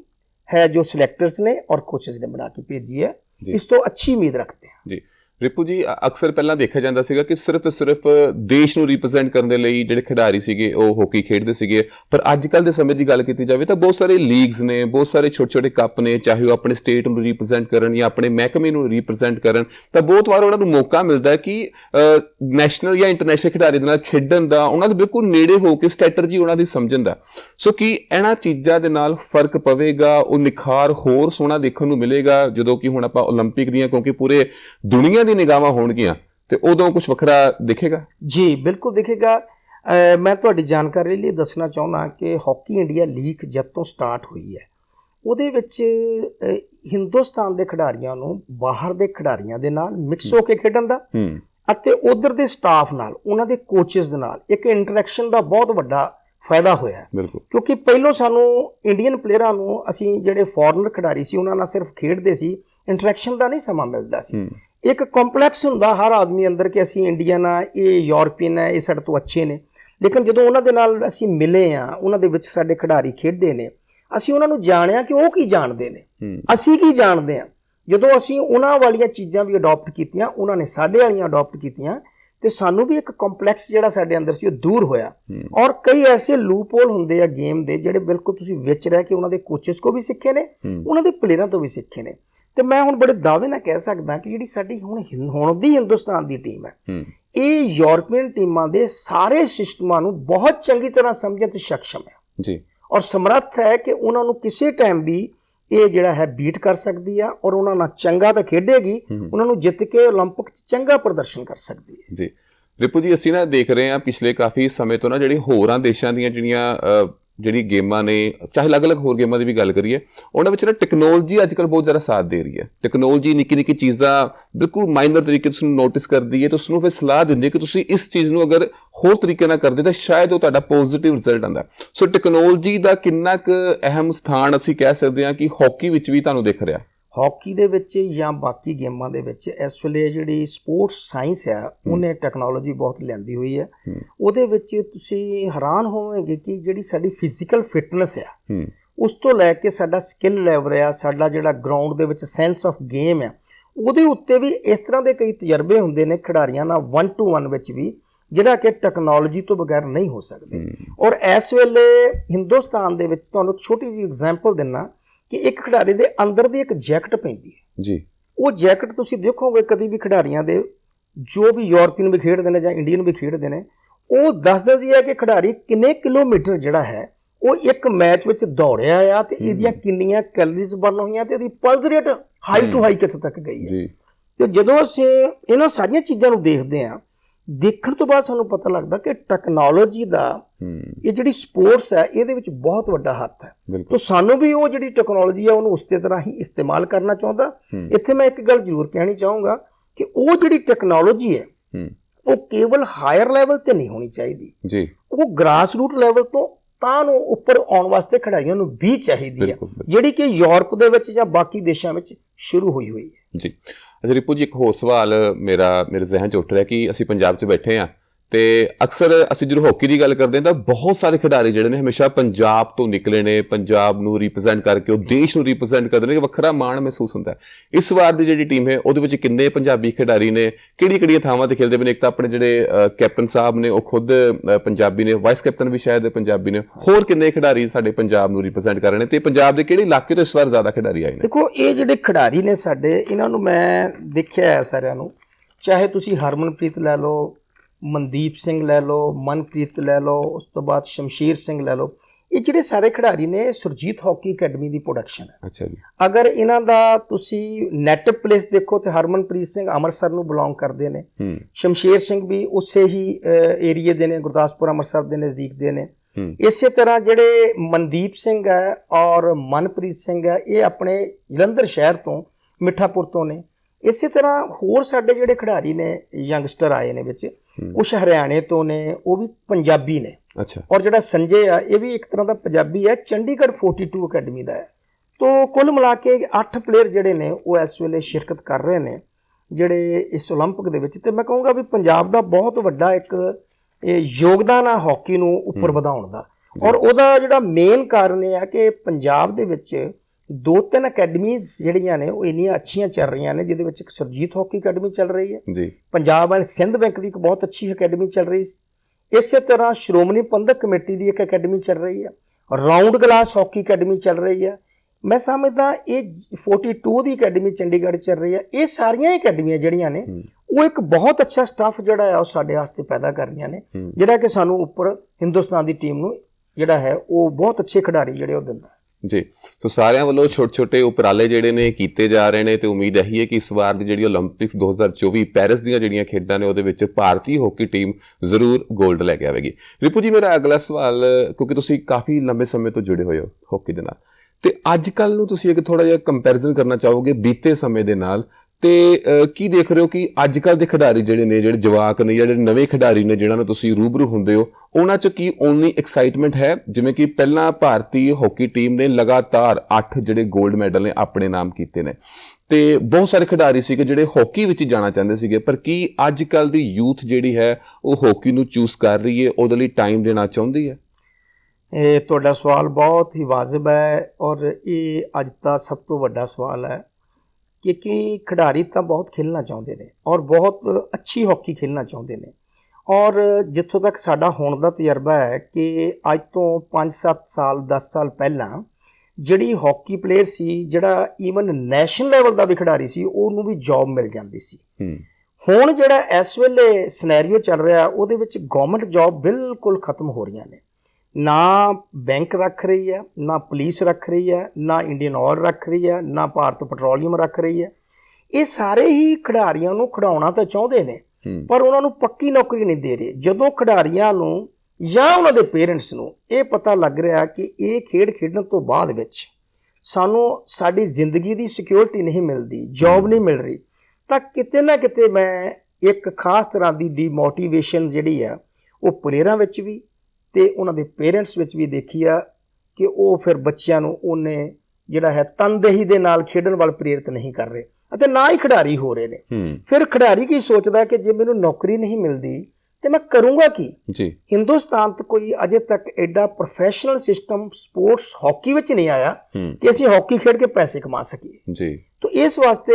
ਹੈ ਜੋ ਸਿਲੈਕਟਰਸ ਨੇ ਔਰ ਕੋਚਸ ਨੇ ਬਣਾ ਕੇ ਭੇਜੀ ਹੈ। ਇਸ ਤੋਂ ਅੱਛੀ ਉਮੀਦ ਰੱਖਦੇ ਹਾਂ। ਜੀ। ਰਿਪੂ ਜੀ ਅ- ਅਕਸਰ ਪਹਿਲਾਂ ਦੇਖਿਆ ਜਾਂਦਾ ਸੀਗਾ ਕਿ ਸਿਰਫ ਤੇ ਸਿਰਫ ਦੇਸ਼ ਨੂੰ ਰਿਪਰੈਜ਼ੈਂਟ ਕਰਨ ਦੇ ਲਈ ਜਿਹੜੇ ਖਿਡਾਰੀ ਸੀਗੇ ਉਹ ਹਾਕੀ ਖੇਡਦੇ ਸੀਗੇ ਪਰ ਅੱਜ ਕੱਲ ਦੇ ਸਮੇਂ ਦੀ ਗੱਲ ਕੀਤੀ ਜਾਵੇ ਤਾਂ ਬਹੁਤ ਸਾਰੇ ਲੀਗਸ ਨੇ ਬਹੁਤ ਸਾਰੇ ਛੋਟੇ ਛੋਟੇ ਕੱਪ ਨੇ ਚਾਹੇ ਉਹ ਆਪਣੇ ਸਟੇਟ ਨੂੰ ਰਿਪਰੈਜ਼ੈਂਟ ਕਰਨ ਜਾਂ ਆਪਣੇ ਮਹਿਕਮੇ ਨੂੰ ਰਿਪਰੈਜ਼ੈਂਟ ਕਰਨ ਤਾਂ ਬਹੁਤ ਵਾਰ ਉਹਨਾਂ ਨੂੰ ਮੌਕਾ ਮਿਲਦਾ ਹੈ ਕਿ ਨੈਸ਼ਨਲ ਜਾਂ ਇੰਟਰਨੈਸ਼ਨਲ ਖਿਡਾਰੀ ਦੇ ਨਾਲ ਖੇਡਣ ਦਾ ਉਹਨਾਂ ਦੇ ਬਿਲਕੁਲ ਨੇੜੇ ਹੋ ਕੇ ਸਟ੍ਰੈਟਜੀ ਉਹਨਾਂ ਦੀ ਸਮਝਣ ਦਾ ਸੋ ਕੀ ਇਹਨਾਂ ਚੀਜ਼ਾਂ ਦੇ ਨਾਲ ਫਰਕ ਪਵੇਗਾ ਉਹ ਨਿਖਾਰ ਹੋਰ ਸੋਹਣਾ ਦੇਖਣ ਨੂੰ ਮਿਲੇਗਾ ਜਦੋਂ ਕਿ ਹੁਣ ਆਪਾਂ 올림픽 ਦੀਆਂ ਕਿਉਂਕਿ ਪੂਰੇ ਦੁਨੀਆ ਦੀ ਨਿਗਾਹਾਂ ਹੋਣਗੀਆਂ ਤੇ ਉਦੋਂ ਕੁਝ ਵੱਖਰਾ ਦਿਖੇਗਾ? ਜੀ ਬਿਲਕੁਲ ਦਿਖੇਗਾ। ਮੈਂ ਤੁਹਾਡੀ ਜਾਣਕਾਰੀ ਲਈ ਦੱਸਣਾ ਚਾਹੁੰਦਾ ਕਿ ਹਾਕੀ ਇੰਡੀਆ ਲੀਗ ਜਦ ਤੋਂ ਸਟਾਰਟ ਹੋਈ ਹੈ ਉਹਦੇ ਵਿੱਚ ਹਿੰਦੁਸਤਾਨ ਦੇ ਖਿਡਾਰੀਆਂ ਨੂੰ ਬਾਹਰ ਦੇ ਖਿਡਾਰੀਆਂ ਦੇ ਨਾਲ ਮਿਕਸ ਹੋ। ਕੇ ਖੇਡਣ ਦਾ ਅਤੇ ਉਧਰ ਦੇ ਸਟਾਫ ਨਾਲ ਉਹਨਾਂ ਦੇ ਕੋਚਸ ਦੇ ਨਾਲ ਇੱਕ ਇੰਟਰੈਕਸ਼ਨ ਦਾ ਬਹੁਤ ਵੱਡਾ ਫਾਇਦਾ ਹੋਇਆ ਕਿਉਂਕਿ ਪਹਿਲਾਂ ਸਾਨੂੰ ਇੰਡੀਅਨ ਪਲੇਅਰਾਂ ਨੂੰ ਅਸੀਂ ਜਿਹੜੇ ਫੋਰਨਰ ਖਿਡਾਰੀ ਸੀ ਉਹਨਾਂ ਨਾਲ ਸਿਰਫ ਖੇਡਦੇ ਸੀ ਇੰਟਰੈਕਸ਼ਨ ਦਾ ਨਹੀਂ ਸਮਾਂ ਮਿਲਦਾ ਸੀ। ਇੱਕ ਕੰਪਲੈਕਸ ਹੁੰਦਾ ਹਰ ਆਦਮੀ ਅੰਦਰ ਕਿ ਅਸੀਂ ਇੰਡੀਅਨ ਆ ਇਹ ਯੂਰਪੀਅਨ ਆ ਇਹ ਸਾਡੇ ਤੋਂ ਅੱਛੇ ਨੇ। ਲੇਕਿਨ ਜਦੋਂ ਉਹਨਾਂ ਦੇ ਨਾਲ ਅਸੀਂ ਮਿਲੇ ਆ ਉਹਨਾਂ ਦੇ ਵਿੱਚ ਸਾਡੇ ਖਿਡਾਰੀ ਖੇਡੇ ਨੇ ਅਸੀਂ ਉਹਨਾਂ ਨੂੰ ਜਾਣਿਆ ਕਿ ਉਹ ਕੀ ਜਾਣਦੇ ਨੇ। ਅਸੀਂ ਕੀ ਜਾਣਦੇ ਆ? ਜਦੋਂ ਅਸੀਂ ਉਹਨਾਂ ਵਾਲੀਆਂ ਚੀਜ਼ਾਂ ਵੀ ਅਡਾਪਟ ਕੀਤੀਆਂ ਉਹਨਾਂ ਨੇ ਸਾਡੇ ਵਾਲੀਆਂ ਅਡਾਪਟ ਕੀਤੀਆਂ ਤੇ ਸਾਨੂੰ ਵੀ ਇੱਕ ਕੰਪਲੈਕਸ ਜਿਹੜਾ ਸਾਡੇ ਅੰਦਰ ਸੀ ਉਹ ਦੂਰ ਹੋਇਆ। ਔਰ ਕਈ ਐਸੇ ਲੂਪਹੋਲ ਹੁੰਦੇ ਆ ਗੇਮ ਦੇ ਜਿਹੜੇ ਬਿਲਕੁਲ ਤੁਸੀਂ ਵਿੱਚ ਰਹਿ ਕੇ ਉਹਨਾਂ ਦੇ ਕੋਚਸ ਕੋ ਵੀ ਸਿੱਖੇ ਨੇ ਉਹਨਾਂ ਦੇ ਪਲੇਅਰਾਂ ਤੋਂ ਵੀ ਸਿੱਖੇ ਨੇ। ਤੇ ਮੈਂ ਹੁਣ ਬੜੇ ਦਾਅਵੇ ਨਾਲ ਕਹਿ ਸਕਦਾ ਕਿ ਜਿਹੜੀ ਸਾਡੀ ਹੁਣ ਹੁਣ ਦੀ ਹਿੰਦੁਸਤਾਨ ਦੀ ਟੀਮ ਹੈ ਇਹ ਯੂਰਪੀਅਨ ਟੀਮਾਂ ਦੇ ਸਾਰੇ ਸਿਸਟਮਾਂ ਨੂੰ ਬਹੁਤ ਚੰਗੀ ਤਰ੍ਹਾਂ ਸਮਝਣ ਤੇ ਸક્ષਮ ਹੈ। ਜੀ। ਔਰ ਸਮਰੱਥ ਹੈ ਕਿ ਉਹਨਾਂ ਨੂੰ ਕਿਸੇ ਟਾਈਮ ਵੀ ਇਹ ਜਿਹੜਾ ਹੈ ਬੀਟ ਕਰ ਸਕਦੀ ਆ ਔਰ ਉਹਨਾਂ ਨਾਲ ਚੰਗਾ ਤਾਂ ਖੇਡੇਗੀ ਉਹਨਾਂ ਨੂੰ ਜਿੱਤ ਕੇ 올림픽 'ਚ ਚੰਗਾ ਪ੍ਰਦਰਸ਼ਨ ਕਰ ਸਕਦੀ ਹੈ। ਜੀ। ਰਿਪੂ ਜੀ ਅਸੀਂ ਨਾ ਦੇਖ ਰਹੇ ਹਾਂ ਪਿਛਲੇ ਕਾਫੀ ਸਮੇਂ ਤੋਂ ਨਾ ਜਿਹੜੇ ਹੋਰਾਂ ਦੇਸ਼ਾਂ ਦੀਆਂ ਜਿਹੜੀਆਂ ਜਿਹੜੀ ਗੇਮਾਂ ਨੇ, ਚਾਹੇ ਅਲੱਗ-ਅਲੱਗ ਹੋਰ ਗੇਮਾਂ ਦੀ ਵੀ ਗੱਲ ਕਰੀਏ, ਉਹਨਾਂ ਵਿੱਚ ਨਾ ਟੈਕਨੋਲੋਜੀ ਅੱਜਕੱਲ ਬਹੁਤ ਜ਼ਿਆਦਾ ਸਾਥ ਦੇ ਰਹੀ ਹੈ। ਟੈਕਨੋਲੋਜੀ ਨਿੱਕੀ ਨਿੱਕੀ ਚੀਜ਼ਾਂ ਬਿਲਕੁਲ ਮਾਈਨਰ ਤਰੀਕੇ ਤੋਂ ਨੋਟਿਸ ਕਰਦੀ ਹੈ ਤੇ ਉਸ ਨੂੰ ਫਿਰ ਸਲਾਹ ਦਿੰਦੀ ਹੈ ਕਿ ਤੁਸੀਂ ਇਸ ਚੀਜ਼ ਨੂੰ ਅਗਰ ਹੋਰ ਤਰੀਕੇ ਨਾਲ ਕਰਦੇ ਤਾਂ ਸ਼ਾਇਦ ਉਹ ਤੁਹਾਡਾ ਪੋਜ਼ਿਟਿਵ ਰਿਜ਼ਲਟ ਆਉਂਦਾ ਸੋ ਟੈਕਨੋਲੋਜੀ ਦਾ ਕਿੰਨਾ ਕੁ ਅਹਿਮ ਸਥਾਨ ਅਸੀਂ ਕਹਿ ਸਕਦੇ ਹਾਂ ਕਿ ਹਾਕੀ ਵਿੱਚ ਵੀ ਤੁਹਾਨੂੰ ਦਿਖ ਰਿਹਾ। ਹਾਕੀ ਦੇ ਵਿੱਚ ਜਾਂ ਬਾਕੀ ਗੇਮਾਂ ਦੇ ਵਿੱਚ ਇਸ ਵੇਲੇ ਜਿਹੜੀ ਸਪੋਰਟਸ ਸਾਇੰਸ ਆ ਉਹਨੇ ਟੈਕਨੋਲੋਜੀ ਬਹੁਤ ਲਿਆਂਦੀ ਹੋਈ ਹੈ ਹੂੰ। ਉਹਦੇ ਵਿੱਚ ਤੁਸੀਂ ਹੈਰਾਨ ਹੋਵੋਗੇ ਕਿ ਜਿਹੜੀ ਸਾਡੀ ਫਿਜ਼ੀਕਲ ਫਿਟਨੈਸ ਆ ਹੂੰ। ਉਸ ਤੋਂ ਲੈ ਕੇ ਸਾਡਾ ਸਕਿੱਲ ਲੈਵਲ ਆ ਸਾਡਾ ਜਿਹੜਾ ਗਰਾਊਂਡ ਦੇ ਵਿੱਚ ਸੈਂਸ ਆਫ ਗੇਮ ਆ ਉਹਦੇ ਉੱਤੇ ਵੀ ਇਸ ਤਰ੍ਹਾਂ ਦੇ ਕਈ ਤਜਰਬੇ ਹੁੰਦੇ ਨੇ ਖਿਡਾਰੀਆਂ ਨਾਲ 1 ਟੂ 1 ਵਿੱਚ ਵੀ ਜਿਹੜਾ ਕਿ ਟੈਕਨੋਲੋਜੀ ਤੋਂ ਬਗੈਰ ਨਹੀਂ ਹੋ ਸਕਦੇ। ਹੂੰ। ਔਰ ਇਸ ਵੇਲੇ ਹਿੰਦੁਸਤਾਨ ਦੇ ਵਿੱਚ ਤੁਹਾਨੂੰ ਇੱਕ ਛੋਟੀ ਜਿਹੀ ਐਗਜ਼ਾਮਪਲ ਦਿੰਨਾ ਕਿ ਇੱਕ ਖਿਡਾਰੀ ਦੇ ਅੰਦਰ ਦੀ ਇੱਕ ਜੈਕਟ ਪੈਂਦੀ ਹੈ। ਜੀ। ਉਹ ਜੈਕਟ ਤੁਸੀਂ ਦੇਖੋਗੇ ਕਦੀ ਵੀ ਖਿਡਾਰੀਆਂ ਦੇ ਜੋ ਵੀ ਯੂਰਪੀਅਨ ਵੀ ਖੇਡਦੇ ਨੇ ਜਾਂ ਇੰਡੀਅਨ ਵੀ ਖੇਡਦੇ ਨੇ ਉਹ ਦੱਸ ਦਿੰਦੀ ਹੈ ਕਿ ਖਿਡਾਰੀ ਕਿੰਨੇ ਕਿਲੋਮੀਟਰ ਜਿਹੜਾ ਹੈ ਉਹ ਇੱਕ ਮੈਚ ਵਿੱਚ ਦੌੜਿਆ ਆ ਤੇ ਇਹਦੀਆਂ ਕਿੰਨੀਆਂ ਕੈਲਰੀਜ਼ ਬਰਨ ਹੋਈਆਂ ਤੇ ਇਹਦੀ pulse rate high to high ਕਿੱਥੇ ਤੱਕ ਗਈ ਹੈ। ਜੀ। ਤੇ ਜਦੋਂ ਅਸੀਂ ਇਹਨਾਂ ਸਾਰੀਆਂ ਚੀਜ਼ਾਂ ਨੂੰ ਦੇਖਦੇ ਹਾਂ ਦੇਖਣ ਤੋਂ ਬਾਅਦ ਸਾਨੂੰ ਪਤਾ ਲੱਗਦਾ ਕਿ ਟੈਕਨੋਲੋਜੀ ਦਾ ਇਹ ਜਿਹੜੀ ਸਪੋਰਟਸ ਹੈ ਇਹਦੇ ਵਿੱਚ ਬਹੁਤ ਵੱਡਾ ਹੱਥ ਹੈ। ਤੋ ਸਾਨੂੰ ਵੀ ਉਹ ਜਿਹੜੀ ਟੈਕਨੋਲੋਜੀ ਹੈ ਉਹਨੂੰ ਉਸੇ ਤਰ੍ਹਾਂ ਹੀ ਇਸਤੇਮਾਲ ਕਰਨਾ ਚਾਹੁੰਦਾ। ਇੱਥੇ ਮੈਂ ਇੱਕ ਗੱਲ ਜ਼ਰੂਰ ਕਹਿਣੀ ਚਾਹੂੰਗਾ ਕਿ ਉਹ ਜਿਹੜੀ ਟੈਕਨੋਲੋਜੀ ਹੈ ਉਹ ਕੇਵਲ ਹਾਇਰ ਲੈਵਲ ਤੇ ਨਹੀਂ ਹੋਣੀ ਚਾਹੀਦੀ। ਜੀ। ਉਹ ਗ੍ਰਾਸ ਰੂਟ ਲੈਵਲ ਤੋਂ ਤਾਂ ਨੂੰ ਉੱਪਰ ਆਉਣ ਵਾਸਤੇ ਖਿਡਾਰੀਆਂ ਨੂੰ ਵੀ ਚਾਹੀਦੀ ਹੈ। ਜਿਹੜੀ ਕਿ ਯੂਰਪ ਦੇ ਵਿੱਚ ਜਾਂ ਬਾਕੀ ਦੇਸ਼ਾਂ ਵਿੱਚ ਸ਼ੁਰੂ ਹੋਈ ਹੋਈ ਹੈ। ਜੀ। ਅੱਛਾ ਰਿਪੂ ਜੀ ਇੱਕ ਹੋਰ ਸਵਾਲ ਮੇਰਾ ਮੇਰੇ ਜ਼ਿਹਨ 'ਚ ਉੱਠ ਰਿਹਾ ਕਿ ਅਸੀਂ ਪੰਜਾਬ 'ਚ ਬੈਠੇ ਆ ਤੇ ਅਕਸਰ ਅਸੀਂ ਜਦੋਂ ਹਾਕੀ ਦੀ ਗੱਲ ਕਰਦੇ ਹਾਂ ਤਾਂ ਬਹੁਤ ਸਾਰੇ ਖਿਡਾਰੀ ਜਿਹੜੇ ਨੇ ਹਮੇਸ਼ਾ ਪੰਜਾਬ ਤੋਂ ਨਿਕਲੇ ਨੇ, ਪੰਜਾਬ ਨੂੰ ਰਿਪਰੈਜ਼ੈਂਟ ਕਰਕੇ, ਉਹ ਦੇਸ਼ ਨੂੰ ਰਿਪਰੈਜ਼ੈਂਟ ਕਰਦੇ ਨੇ ਕਿ ਵੱਖਰਾ ਮਾਣ ਮਹਿਸੂਸ ਹੁੰਦਾ ਇਸ ਵਾਰ ਦੀ ਜਿਹੜੀ ਟੀਮ ਹੈ, ਉਹਦੇ ਵਿੱਚ ਕਿੰਨੇ ਪੰਜਾਬੀ ਖਿਡਾਰੀ ਨੇ ਕਿਹੜੀ ਕਿਹੜੀਆਂ ਥਾਵਾਂ ਤੇ ਖੇਡਦੇ ਨੇ? ਇੱਕ ਤਾਂ ਆਪਣੇ ਜਿਹੜੇ ਕੈਪਟਨ ਸਾਹਿਬ ਨੇ, ਉਹ ਖੁਦ ਪੰਜਾਬੀ ਨੇ ਵਾਈਸ ਕੈਪਟਨ ਵੀ ਸ਼ਾਇਦ ਪੰਜਾਬੀ ਨੇ। ਹੋਰ ਕਿੰਨੇ ਖਿਡਾਰੀ ਸਾਡੇ ਪੰਜਾਬ ਨੂੰ ਰਿਪਰੈਜ਼ੈਂਟ ਕਰ ਰਹੇ ਨੇ ਤੇ ਪੰਜਾਬ ਦੇ ਕਿਹੜੇ ਇਲਾਕੇ ਤੋਂ ਇਸ ਵਾਰ ਜ਼ਿਆਦਾ ਖਿਡਾਰੀ ਆਏ ਨੇ? ਦੇਖੋ, ਇਹ ਜਿਹੜੇ ਖਿਡਾਰੀ ਨੇ ਸਾਡੇ, ਇਹਨਾਂ ਨੂੰ ਮੈਂ ਦੇਖਿਆ ਹੈ ਸਾਰਿਆਂ ਨੂੰ। ਚਾਹੇ ਤੁਸੀਂ ਹਰਮਨਪ੍ਰੀਤ ਲੈ ਲਓ ਮਨਦੀਪ ਸਿੰਘ ਲੈ ਲਓ ਮਨਪ੍ਰੀਤ ਲੈ ਲਓ ਉਸ ਤੋਂ ਬਾਅਦ ਸ਼ਮਸ਼ੀਰ ਸਿੰਘ ਲੈ ਲਓ। ਇਹ ਜਿਹੜੇ ਸਾਰੇ ਖਿਡਾਰੀ ਨੇ ਸੁਰਜੀਤ ਹਾਕੀ ਅਕੈਡਮੀ ਦੀ ਪ੍ਰੋਡਕਸ਼ਨ ਹੈ। ਅੱਛਾ ਜੀ। ਅਗਰ ਇਹਨਾਂ ਦਾ ਤੁਸੀਂ ਨੈਟ ਪਲੇਸ ਦੇਖੋ ਤੇ ਹਰਮਨਪ੍ਰੀਤ ਸਿੰਘ ਅੰਮ੍ਰਿਤਸਰ ਨੂੰ ਬਿਲੋਂਗ ਕਰਦੇ ਨੇ। ਸ਼ਮਸ਼ੀਰ ਸਿੰਘ ਵੀ ਉਸੇ ਹੀ ਏਰੀਏ ਦੇ ਨੇ ਗੁਰਦਾਸਪੁਰ ਅੰਮ੍ਰਿਤਸਰ ਦੇ ਨਜ਼ਦੀਕ ਦੇ ਨੇ। ਇਸੇ ਤਰ੍ਹਾਂ ਜਿਹੜੇ ਮਨਦੀਪ ਸਿੰਘ ਹੈ ਔਰ ਮਨਪ੍ਰੀਤ ਸਿੰਘ ਹੈ ਇਹ ਆਪਣੇ ਜਲੰਧਰ ਸ਼ਹਿਰ ਤੋਂ ਮਿੱਠਾਪੁਰ ਤੋਂ ਨੇ। ਇਸੇ ਤਰ੍ਹਾਂ ਹੋਰ ਸਾਡੇ ਜਿਹੜੇ ਖਿਡਾਰੀ ਨੇ ਯੰਗਸਟਰ ਆਏ ਨੇ ਵਿੱਚ। ਕੁਝ ਹਰਿਆਣੇ ਤੋਂ ਨੇ ਉਹ ਵੀ ਪੰਜਾਬੀ ਨੇ ਅੱਛਾ ਔਰ ਜਿਹੜਾ ਸੰਜੇ ਆ ਇਹ ਵੀ ਇੱਕ ਤਰ੍ਹਾਂ ਦਾ ਪੰਜਾਬੀ ਹੈ ਚੰਡੀਗੜ੍ਹ 42 ਅਕੈਡਮੀ ਦਾ ਹੈ ਤੋਂ ਕੁੱਲ ਮਿਲਾ ਕੇ 8 ਪਲੇਅਰ ਜਿਹੜੇ ਨੇ ਉਹ ਇਸ ਵੇਲੇ ਸ਼ਿਰਕਤ ਕਰ ਰਹੇ ਨੇ ਜਿਹੜੇ ਇਸ 올림픽 ਦੇ ਵਿੱਚ ਤੇ ਮੈਂ ਕਹੂੰਗਾ ਵੀ ਪੰਜਾਬ ਦਾ ਬਹੁਤ ਵੱਡਾ ਇੱਕ ਇਹ ਯੋਗਦਾਨ ਆ ਹਾਕੀ ਨੂੰ ਉੱਪਰ ਹੂੰ। ਵਧਾਉਣ ਦਾ ਜੀ। ਔਰ ਉਹਦਾ ਜਿਹੜਾ ਮੇਨ ਕਾਰਨ ਇਹ ਆ ਕਿ ਪੰਜਾਬ ਦੇ ਵਿੱਚ ਦੋ ਤਿੰਨ ਅਕੈਡਮੀਜ਼ ਜਿਹੜੀਆਂ ਨੇ ਉਹ ਇੰਨੀਆਂ ਅੱਛੀਆਂ ਚੱਲ ਰਹੀਆਂ ਨੇ ਜਿਹਦੇ ਵਿੱਚ ਇੱਕ ਸੁਰਜੀਤ ਹਾਕੀ ਅਕੈਡਮੀ ਚੱਲ ਰਹੀ ਹੈ। ਜੀ। ਪੰਜਾਬ ਐਂਡ ਸਿੰਧ ਬੈਂਕ ਦੀ ਇੱਕ ਬਹੁਤ ਅੱਛੀ ਅਕੈਡਮੀ ਚੱਲ ਰਹੀ ਇਸੇ ਤਰ੍ਹਾਂ ਸ਼੍ਰੋਮਣੀ ਪੰਥਕ ਕਮੇਟੀ ਦੀ ਇੱਕ ਅਕੈਡਮੀ ਚੱਲ ਰਹੀ ਹੈ। ਰਾਉਂਡ ਗਲਾਸ ਹਾਕੀ ਅਕੈਡਮੀ ਚੱਲ ਰਹੀ ਹੈ। ਮੈਂ ਸਮਝਦਾ ਇਹ 42 ਦੀ ਅਕੈਡਮੀ ਚੰਡੀਗੜ੍ਹ ਚੱਲ ਰਹੀ ਹੈ। ਇਹ ਸਾਰੀਆਂ ਅਕੈਡਮੀਆਂ ਜਿਹੜੀਆਂ ਨੇ। ਉਹ ਇੱਕ ਬਹੁਤ ਅੱਛਾ ਸਟਾਫ ਜਿਹੜਾ ਹੈ ਉਹ ਸਾਡੇ ਵਾਸਤੇ ਪੈਦਾ ਕਰ ਰਹੀਆਂ ਨੇ। ਜਿਹੜਾ ਕਿ ਸਾਨੂੰ ਉੱਪਰ ਹਿੰਦੁਸਤਾਨ ਦੀ ਟੀਮ ਨੂੰ ਜਿਹੜਾ ਹੈ ਉਹ ਬਹੁਤ ਅੱਛੇ ਖਿਡਾਰੀ ਜਿਹੜੇ ਉਹ ਦਿੰਦਾ। ਜੀ। ਸੋ ਸਾਰਿਆਂ ਵੱਲੋਂ ਛੋਟੇ-ਛੋਟੇ ਉਪਰਾਲੇ ਜਿਹੜੇ ਨੇ ਕੀਤੇ ਜਾ ਰਹੇ ਨੇ ਤੇ ਉਮੀਦ ਹੈ ਹੈ ਕਿ ਇਸ ਵਾਰ ਦੀ ਜਿਹੜੀ 올림픽ਸ 2024 ਪੈਰਿਸ ਦੀਆਂ ਜਿਹੜੀਆਂ ਖੇਡਾਂ ਨੇ ਉਹਦੇ ਵਿੱਚ ਭਾਰਤੀ ਹਾਕੀ ਟੀਮ ਜ਼ਰੂਰ 골ਡ ਲੈ ਕੇ ਆਵੇਗੀ। ਰਿਪੂ ਜੀ, ਮੇਰਾ ਅਗਲਾ ਸਵਾਲ, ਕਿਉਂਕਿ ਤੁਸੀਂ ਕਾਫੀ ਲੰਬੇ ਸਮੇਂ ਤੋਂ ਜੁੜੇ ਹੋਏ ਹੋ ਹਾਕੀ ਦੇ ਨਾਲ। ਤੇ ਅੱਜ ਕੱਲ ਨੂੰ ਤੁਸੀਂ ਇੱਕ ਥੋੜਾ ਜਿਹਾ ਕੰਪੈਰੀਜ਼ਨ ਕਰਨਾ ਚਾਹੋਗੇ ਬੀਤੇ ਸਮੇਂ ਦੇ ਨਾਲ ਤੇ ਕੀ ਦੇਖ ਰਹੇ ਹੋ ਕਿ ਅੱਜ ਕੱਲ ਦੇ ਖਿਡਾਰੀ ਜਿਹੜੇ ਨੇ, ਜਿਹੜੇ ਜਵਾਕ ਨੇ ਜਾਂ ਜਿਹੜੇ ਨਵੇਂ ਖਿਡਾਰੀ ਨੇ ਜਿਹਨਾਂ ਨਾਲ ਤੁਸੀਂ ਰੂਬਰੂ ਹੁੰਦੇ ਹੋ, ਉਹਨਾਂ 'ਚ ਕੀ ਓਨਲੀ ਐਕਸਾਈਟਮੈਂਟ ਹੈ? ਜਿਵੇਂ ਕਿ ਪਹਿਲਾਂ ਭਾਰਤੀ ਹਾਕੀ ਟੀਮ ਨੇ ਲਗਾਤਾਰ 8 ਜਿਹੜੇ 골ਡ ਮੈਡਲ ਨੇ ਆਪਣੇ ਨਾਮ ਕੀਤੇ ਨੇ। ਤੇ ਬਹੁਤ ਸਾਰੇ ਖਿਡਾਰੀ ਸੀਗੇ ਜਿਹੜੇ ਹਾਕੀ ਵਿੱਚ ਹੀ ਜਾਣਾ ਚਾਹੁੰਦੇ ਸੀਗੇ, ਪਰ ਕੀ ਅੱਜ ਕੱਲ ਦੀ ਯੂਥ ਜਿਹੜੀ ਹੈ, ਉਹ ਹਾਕੀ ਨੂੰ ਚੂਜ਼ ਕਰ ਰਹੀ ਹੈ, ਉਹਦੇ ਲਈ ਟਾਈਮ ਦੇਣਾ ਚਾਹੁੰਦੀ ਹੈ? ਇਹ ਤੁਹਾਡਾ ਸਵਾਲ ਬਹੁਤ ਹੀ ਵਾਜਬ ਹੈ ਔਰ ਇਹ ਅੱਜ ਦਾ ਸਭ ਤੋਂ ਵੱਡਾ ਸਵਾਲ ਹੈ। ਕਿ ਕਿ ਖਿਡਾਰੀ ਤਾਂ ਬਹੁਤ ਖੇਲਣਾ ਚਾਹੁੰਦੇ ਨੇ ਔਰ ਬਹੁਤ ਅੱਛੀ ਹਾਕੀ ਖੇਲਣਾ ਚਾਹੁੰਦੇ ਨੇ। ਔਰ ਜਿੱਥੋਂ ਤੱਕ ਸਾਡਾ ਹੁਣ ਦਾ ਤਜਰਬਾ ਹੈ ਕਿ ਅੱਜ ਤੋਂ 5-7 ਸਾਲ 10 ਸਾਲ ਪਹਿਲਾਂ ਜਿਹੜੀ ਹਾਕੀ ਪਲੇਅਰ ਸੀ ਜਿਹੜਾ ਈਵਨ ਨੈਸ਼ਨਲ ਲੈਵਲ ਦਾ ਵੀ ਖਿਡਾਰੀ ਸੀ ਉਹਨੂੰ ਵੀ ਜੌਬ ਮਿਲ ਜਾਂਦੀ ਸੀ। ਹੁਣ ਜਿਹੜਾ ਇਸ ਵੇਲੇ ਸਿਨੈਰੀਓ ਚੱਲ ਰਿਹਾ ਉਹਦੇ ਵਿੱਚ ਗਵਰਨਮੈਂਟ ਜੌਬ ਬਿਲਕੁਲ ਖਤਮ ਹੋ ਰਹੀਆਂ ਨੇ। ਨਾ ਬੈਂਕ ਰੱਖ ਰਹੀ ਹੈ ਨਾ ਪੁਲਿਸ ਰੱਖ ਰਹੀ ਹੈ ਨਾ ਇੰਡੀਅਨ ਆਇਲ ਰੱਖ ਰਹੀ ਹੈ ਨਾ ਭਾਰਤ ਪੈਟਰੋਲੀਅਮ ਰੱਖ ਰਹੀ ਹੈ। ਇਹ ਸਾਰੇ ਹੀ ਖਿਡਾਰੀਆਂ ਨੂੰ ਖਿਡਾਉਣਾ ਤਾਂ ਚਾਹੁੰਦੇ ਨੇ ਪਰ ਉਹਨਾਂ ਨੂੰ ਪੱਕੀ ਨੌਕਰੀ ਨਹੀਂ ਦੇ ਰਹੇ। ਜਦੋਂ ਖਿਡਾਰੀਆਂ ਨੂੰ ਜਾਂ ਉਹਨਾਂ ਦੇ ਪੇਰੈਂਟਸ ਨੂੰ ਇਹ ਪਤਾ ਲੱਗ ਰਿਹਾ ਕਿ ਇਹ ਖੇਡ ਖੇਡਣ ਤੋਂ ਬਾਅਦ ਵਿੱਚ ਸਾਨੂੰ ਸਾਡੀ ਜ਼ਿੰਦਗੀ ਦੀ ਸਿਕਿਉਰਿਟੀ ਨਹੀਂ ਮਿਲਦੀ ਜੌਬ ਨਹੀਂ ਮਿਲ ਰਹੀ ਤਾਂ ਕਿਤੇ ਨਾ ਕਿਤੇ ਮੈਂ ਇੱਕ ਖਾਸ ਤਰ੍ਹਾਂ ਦੀ ਡੀਮੋਟੀਵੇਸ਼ਨ ਜਿਹੜੀ ਆ ਉਹ ਪਲੇਅਰਾਂ ਵਿੱਚ ਵੀ ਤੇ ਉਹਨਾਂ ਦੇ ਪੇਰੈਂਟਸ ਵਿੱਚ ਵੀ ਦੇਖੀ ਆ ਕਿ ਉਹ ਫਿਰ ਬੱਚਿਆਂ ਨੂੰ ਉਹਨੇ ਜਿਹੜਾ ਹੈ ਤਨਦੇਹੀ ਦੇ ਨਾਲ ਖੇਡਣ ਵੱਲ ਪ੍ਰੇਰਿਤ ਨਹੀਂ ਕਰ ਰਹੇ ਅਤੇ ਨਾ ਹੀ ਖਿਡਾਰੀ ਹੋ ਰਹੇ ਨੇ। ਫਿਰ ਖਿਡਾਰੀ ਕੀ ਸੋਚਦਾ ਕਿ ਜੇ ਮੈਨੂੰ ਨੌਕਰੀ ਨਹੀਂ ਮਿਲਦੀ ਤੇ ਮੈਂ ਕਰੂੰਗਾ ਕੀ? ਜੀ। ਹਿੰਦੁਸਤਾਨ ਤੋਂ ਕੋਈ ਅਜੇ ਤੱਕ ਐਡਾ ਪ੍ਰੋਫੈਸ਼ਨਲ ਸਿਸਟਮ ਸਪੋਰਟਸ ਹਾਕੀ ਵਿੱਚ ਨਹੀਂ ਆਇਆ ਕਿ ਅਸੀਂ ਹਾਕੀ ਖੇਡ ਕੇ ਪੈਸੇ ਕਮਾ ਸਕੀਏ। ਜੀ। ਤਾਂ ਇਸ ਵਾਸਤੇ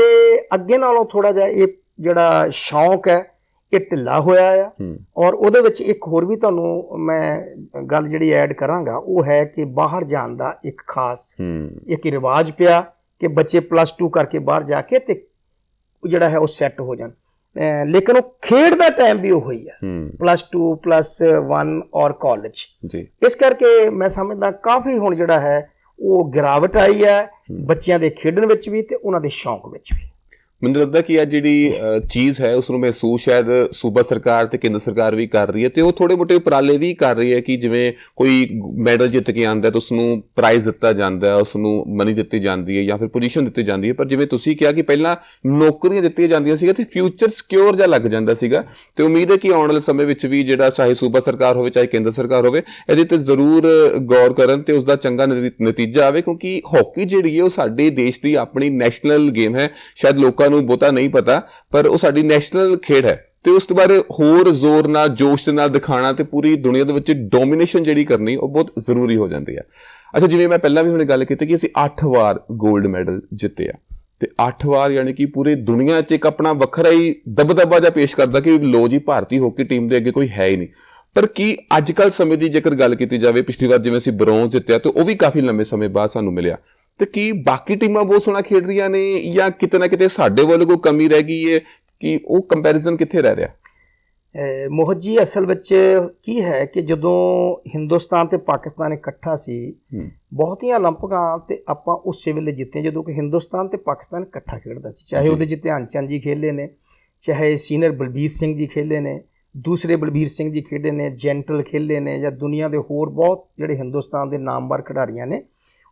ਅੱਗੇ ਨਾਲੋਂ ਥੋੜਾ ਜਿਹਾ ਇਹ ਜਿਹੜਾ ਸ਼ੌਂਕ ਹੈ ਇਹ ਢਿੱਲਾ ਹੋਇਆ ਆ। ਔਰ ਉਹਦੇ ਵਿੱਚ ਇੱਕ ਹੋਰ ਵੀ ਤੁਹਾਨੂੰ ਮੈਂ ਗੱਲ ਜਿਹੜੀ ਐਡ ਕਰਾਂਗਾ ਉਹ ਹੈ ਕਿ ਬਾਹਰ ਜਾਣ ਦਾ ਇੱਕ ਖਾਸ ਇੱਕ ਰਿਵਾਜ ਪਿਆ ਕਿ ਬੱਚੇ ਪਲੱਸ 2 ਕਰਕੇ ਬਾਹਰ ਜਾ ਕੇ ਤੇ ਜਿਹੜਾ ਹੈ ਉਹ ਸੈੱਟ ਹੋ ਜਾਣ। ਲੇਕਿਨ ਉਹ ਖੇਡ ਦਾ ਟਾਈਮ ਵੀ ਉਹ ਹੀ ਹੈ। ਹੂੰ ਪਲੱਸ 2 ਪਲੱਸ 1 ਔਰ ਕਾਲਜ ਜੀ। ਇਸ ਕਰਕੇ ਮੈਂ ਸਮਝਦਾ ਕਾਫੀ ਹੁਣ ਜਿਹੜਾ ਹੈ ਉਹ ਗਿਰਾਵਟ ਆਈ ਹੈ। ਬੱਚਿਆਂ ਦੇ ਖੇਡਣ ਵਿੱਚ ਵੀ ਤੇ ਉਹਨਾਂ ਦੇ ਸ਼ੌਂਕ ਵਿੱਚ ਵੀ। ਮੈਨੂੰ ਲੱਗਦਾ ਕਿ ਇਹ ਜਿਹੜੀ ਚੀਜ਼ ਹੈ ਉਸ ਨੂੰ ਮਹਿਸੂਸ ਸ਼ਾਇਦ ਸੂਬਾ ਸਰਕਾਰ ਤੇ ਕੇਂਦਰ ਸਰਕਾਰ ਵੀ ਕਰ ਰਹੀ ਹੈ ਤੇ ਉਹ ਥੋੜੇ ਮੋਟੇ ਉਪਰਾਲੇ ਵੀ ਕਰ ਰਹੀ ਹੈ ਕਿ ਜਿਵੇਂ ਕੋਈ ਮੈਡਲ ਜਿੱਤ ਕੇ ਆਂਦਾ ਤਾਂ ਉਸ ਨੂੰ ਪ੍ਰਾਈਜ਼ ਦਿੱਤਾ ਜਾਂਦਾ ਹੈ ਉਸ ਨੂੰ ਮਨੀ ਦਿੱਤੀ ਜਾਂਦੀ ਹੈ ਜਾਂ ਫਿਰ ਪੋਜੀਸ਼ਨ ਦਿੱਤੀ ਜਾਂਦੀ ਹੈ। ਪਰ ਜਿਵੇਂ ਤੁਸੀਂ ਕਿਹਾ ਕਿ ਪਹਿਲਾਂ ਨੌਕਰੀਆਂ ਦਿੱਤੀਆਂ ਜਾਂਦੀਆਂ ਸੀਗਾ ਤੇ ਫਿਊਚਰ ਸਿਕਿਉਰ ਜਿਹਾ ਲੱਗ ਜਾਂਦਾ ਸੀਗਾ ਤੇ ਉਮੀਦ ਹੈ ਕਿ ਆਉਣ ਵਾਲੇ ਸਮੇਂ ਵਿੱਚ ਵੀ ਜਿਹੜਾ ਚਾਹੇ ਸੂਬਾ ਸਰਕਾਰ ਹੋਵੇ, ਚਾਹੇ ਕੇਂਦਰ ਸਰਕਾਰ ਹੋਵੇ, ਇਹਦੇ ਤੇ ਜ਼ਰੂਰ ਗੌਰ ਕਰਨ ਤੇ ਉਸ ਦਾ ਚੰਗਾ ਨਤੀ- ਨਤੀਜਾ ਆਵੇ ਕਿਉਂਕਿ ਹਾਕੀ ਜਿਹੜੀ ਹੈ ਉਹ ਸਾਡੇ ਦੇਸ਼ ਦੀ ਆਪਣੀ ਨੈਸ਼ਨਲ ਗੇਮ ਹੈ। ਸ਼ਾਇਦ ਲੋਕਾਂ ਨੂੰ ਬਹੁਤਾ ਨਹੀਂ ਪਤਾ, ਪਰ ਉਹ ਸਾਡੀ ਨੈਸ਼ਨਲ ਖੇਡ ਹੈ। ਤੇ ਉਸ ਤੋਂ ਬਾਅਦ ਹੋਰ ਜ਼ੋਰ ਨਾਲ, ਜੋਸ਼ ਦੇ ਨਾਲ ਦਿਖਾਣਾ ਤੇ ਪੂਰੀ ਦੁਨੀਆ ਦੇ ਵਿੱਚ ਡੋਮੀਨੇਸ਼ਨ ਜਿਹੜੀ ਕਰਨੀ, ਉਹ ਬਹੁਤ ਜ਼ਰੂਰੀ ਹੋ ਜਾਂਦੀ ਹੈ। ਅੱਛਾ, ਜਿਵੇਂ ਮੈਂ ਪਹਿਲਾਂ ਵੀ ਹੁਣੇ ਗੱਲ ਕੀਤੀ ਕਿ ਅਸੀਂ 8 ਵਾਰ 골ਡ ਮੈਡਲ ਜਿੱਤੇ ਆ। ਤੇ 8 ਵਾਰ ਯਾਨੀ ਕਿ ਪੂਰੀ ਦੁਨੀਆ 'ਚ ਇੱਕ ਆਪਣਾ ਵੱਖਰਾ ਹੀ ਦਬਦਬਾ ਜਿਹਾ ਪੇਸ਼ ਕਰਦਾ ਕਿ ਲੋ ਜੀ, ਭਾਰਤੀ ਹਾਕੀ ਟੀਮ ਦੇ ਅੱਗੇ ਕੋਈ ਹੈ ਹੀ ਨਹੀਂ। ਪਰ ਕੀ ਅੱਜ ਕੱਲ ਸਮੇਂ ਦੀ ਜੇਕਰ ਗੱਲ ਕੀਤੀ ਜਾਵੇ, ਪਿਛਲੀ ਵਾਰ ਜਿਵੇਂ ਅਸੀਂ ਬ੍ਰੌਂਜ਼ ਜਿੱਤਿਆ, ਤੇ ਉਹ ਵੀ ਕਾਫੀ ਲੰਬੇ ਸਮੇਂ ਬਾਅਦ ਸਾਨੂੰ ਮਿਲਿਆ। ਤੇ ਕੀ ਬਾਕੀ ਟੀਮਾਂ ਬਹੁਤ ਸੋਹਣਾ ਖੇਡ ਰਹੀਆਂ ਨੇ ਜਾਂ ਕਿਤੇ ਨਾ ਕਿਤੇ ਸਾਡੇ ਵੱਲੋਂ ਕੋਈ ਕਮੀ ਰਹਿ ਗਈ ਹੈ ਕਿ ਉਹ ਕੰਪੈਰੀਜ਼ਨ ਕਿੱਥੇ ਰਹਿ ਰਿਹਾ ਅਹ ਮੋਹਤ ਜੀ ਅਸਲ ਵਿੱਚ ਕੀ ਹੈ ਕਿ ਜਦੋਂ ਹਿੰਦੁਸਤਾਨ ਤੇ ਪਾਕਿਸਤਾਨ ਇਕੱਠਾ ਸੀ ਹੂੰ ਬਹੁਤੀਆਂ 올림픽ਾਂ ਤੇ ਆਪਾਂ ਉਸੇ ਵੇਲੇ ਜਿੱਤੇ ਜਦੋਂ ਕਿ ਹਿੰਦੁਸਤਾਨ ਤੇ ਪਾਕਿਸਤਾਨ ਇਕੱਠਾ ਖੇਡਦਾ ਸੀ ਚਾਹੇ ਜੀ। ਉਹਦੇ 'ਚ ਧਿਆਨ ਚੰਦ ਜੀ ਖੇਲੇ ਨੇ ਚਾਹੇ ਸੀਨੀਅਰ ਬਲਬੀਰ ਸਿੰਘ ਜੀ ਖੇਲੇ ਨੇ ਦੂਸਰੇ ਬਲਬੀਰ ਸਿੰਘ ਜੀ ਖੇਡੇ ਨੇ ਜੈਂਟਲ ਖੇਲੇ ਨੇ ਜਾਂ ਦੁਨੀਆ ਦੇ ਹੋਰ ਬਹੁਤ ਜਿਹੜੇ ਹਿੰਦੁਸਤਾਨ ਦੇ ਨਾਮਵਰ ਖਿਡਾਰੀਆਂ ਨੇ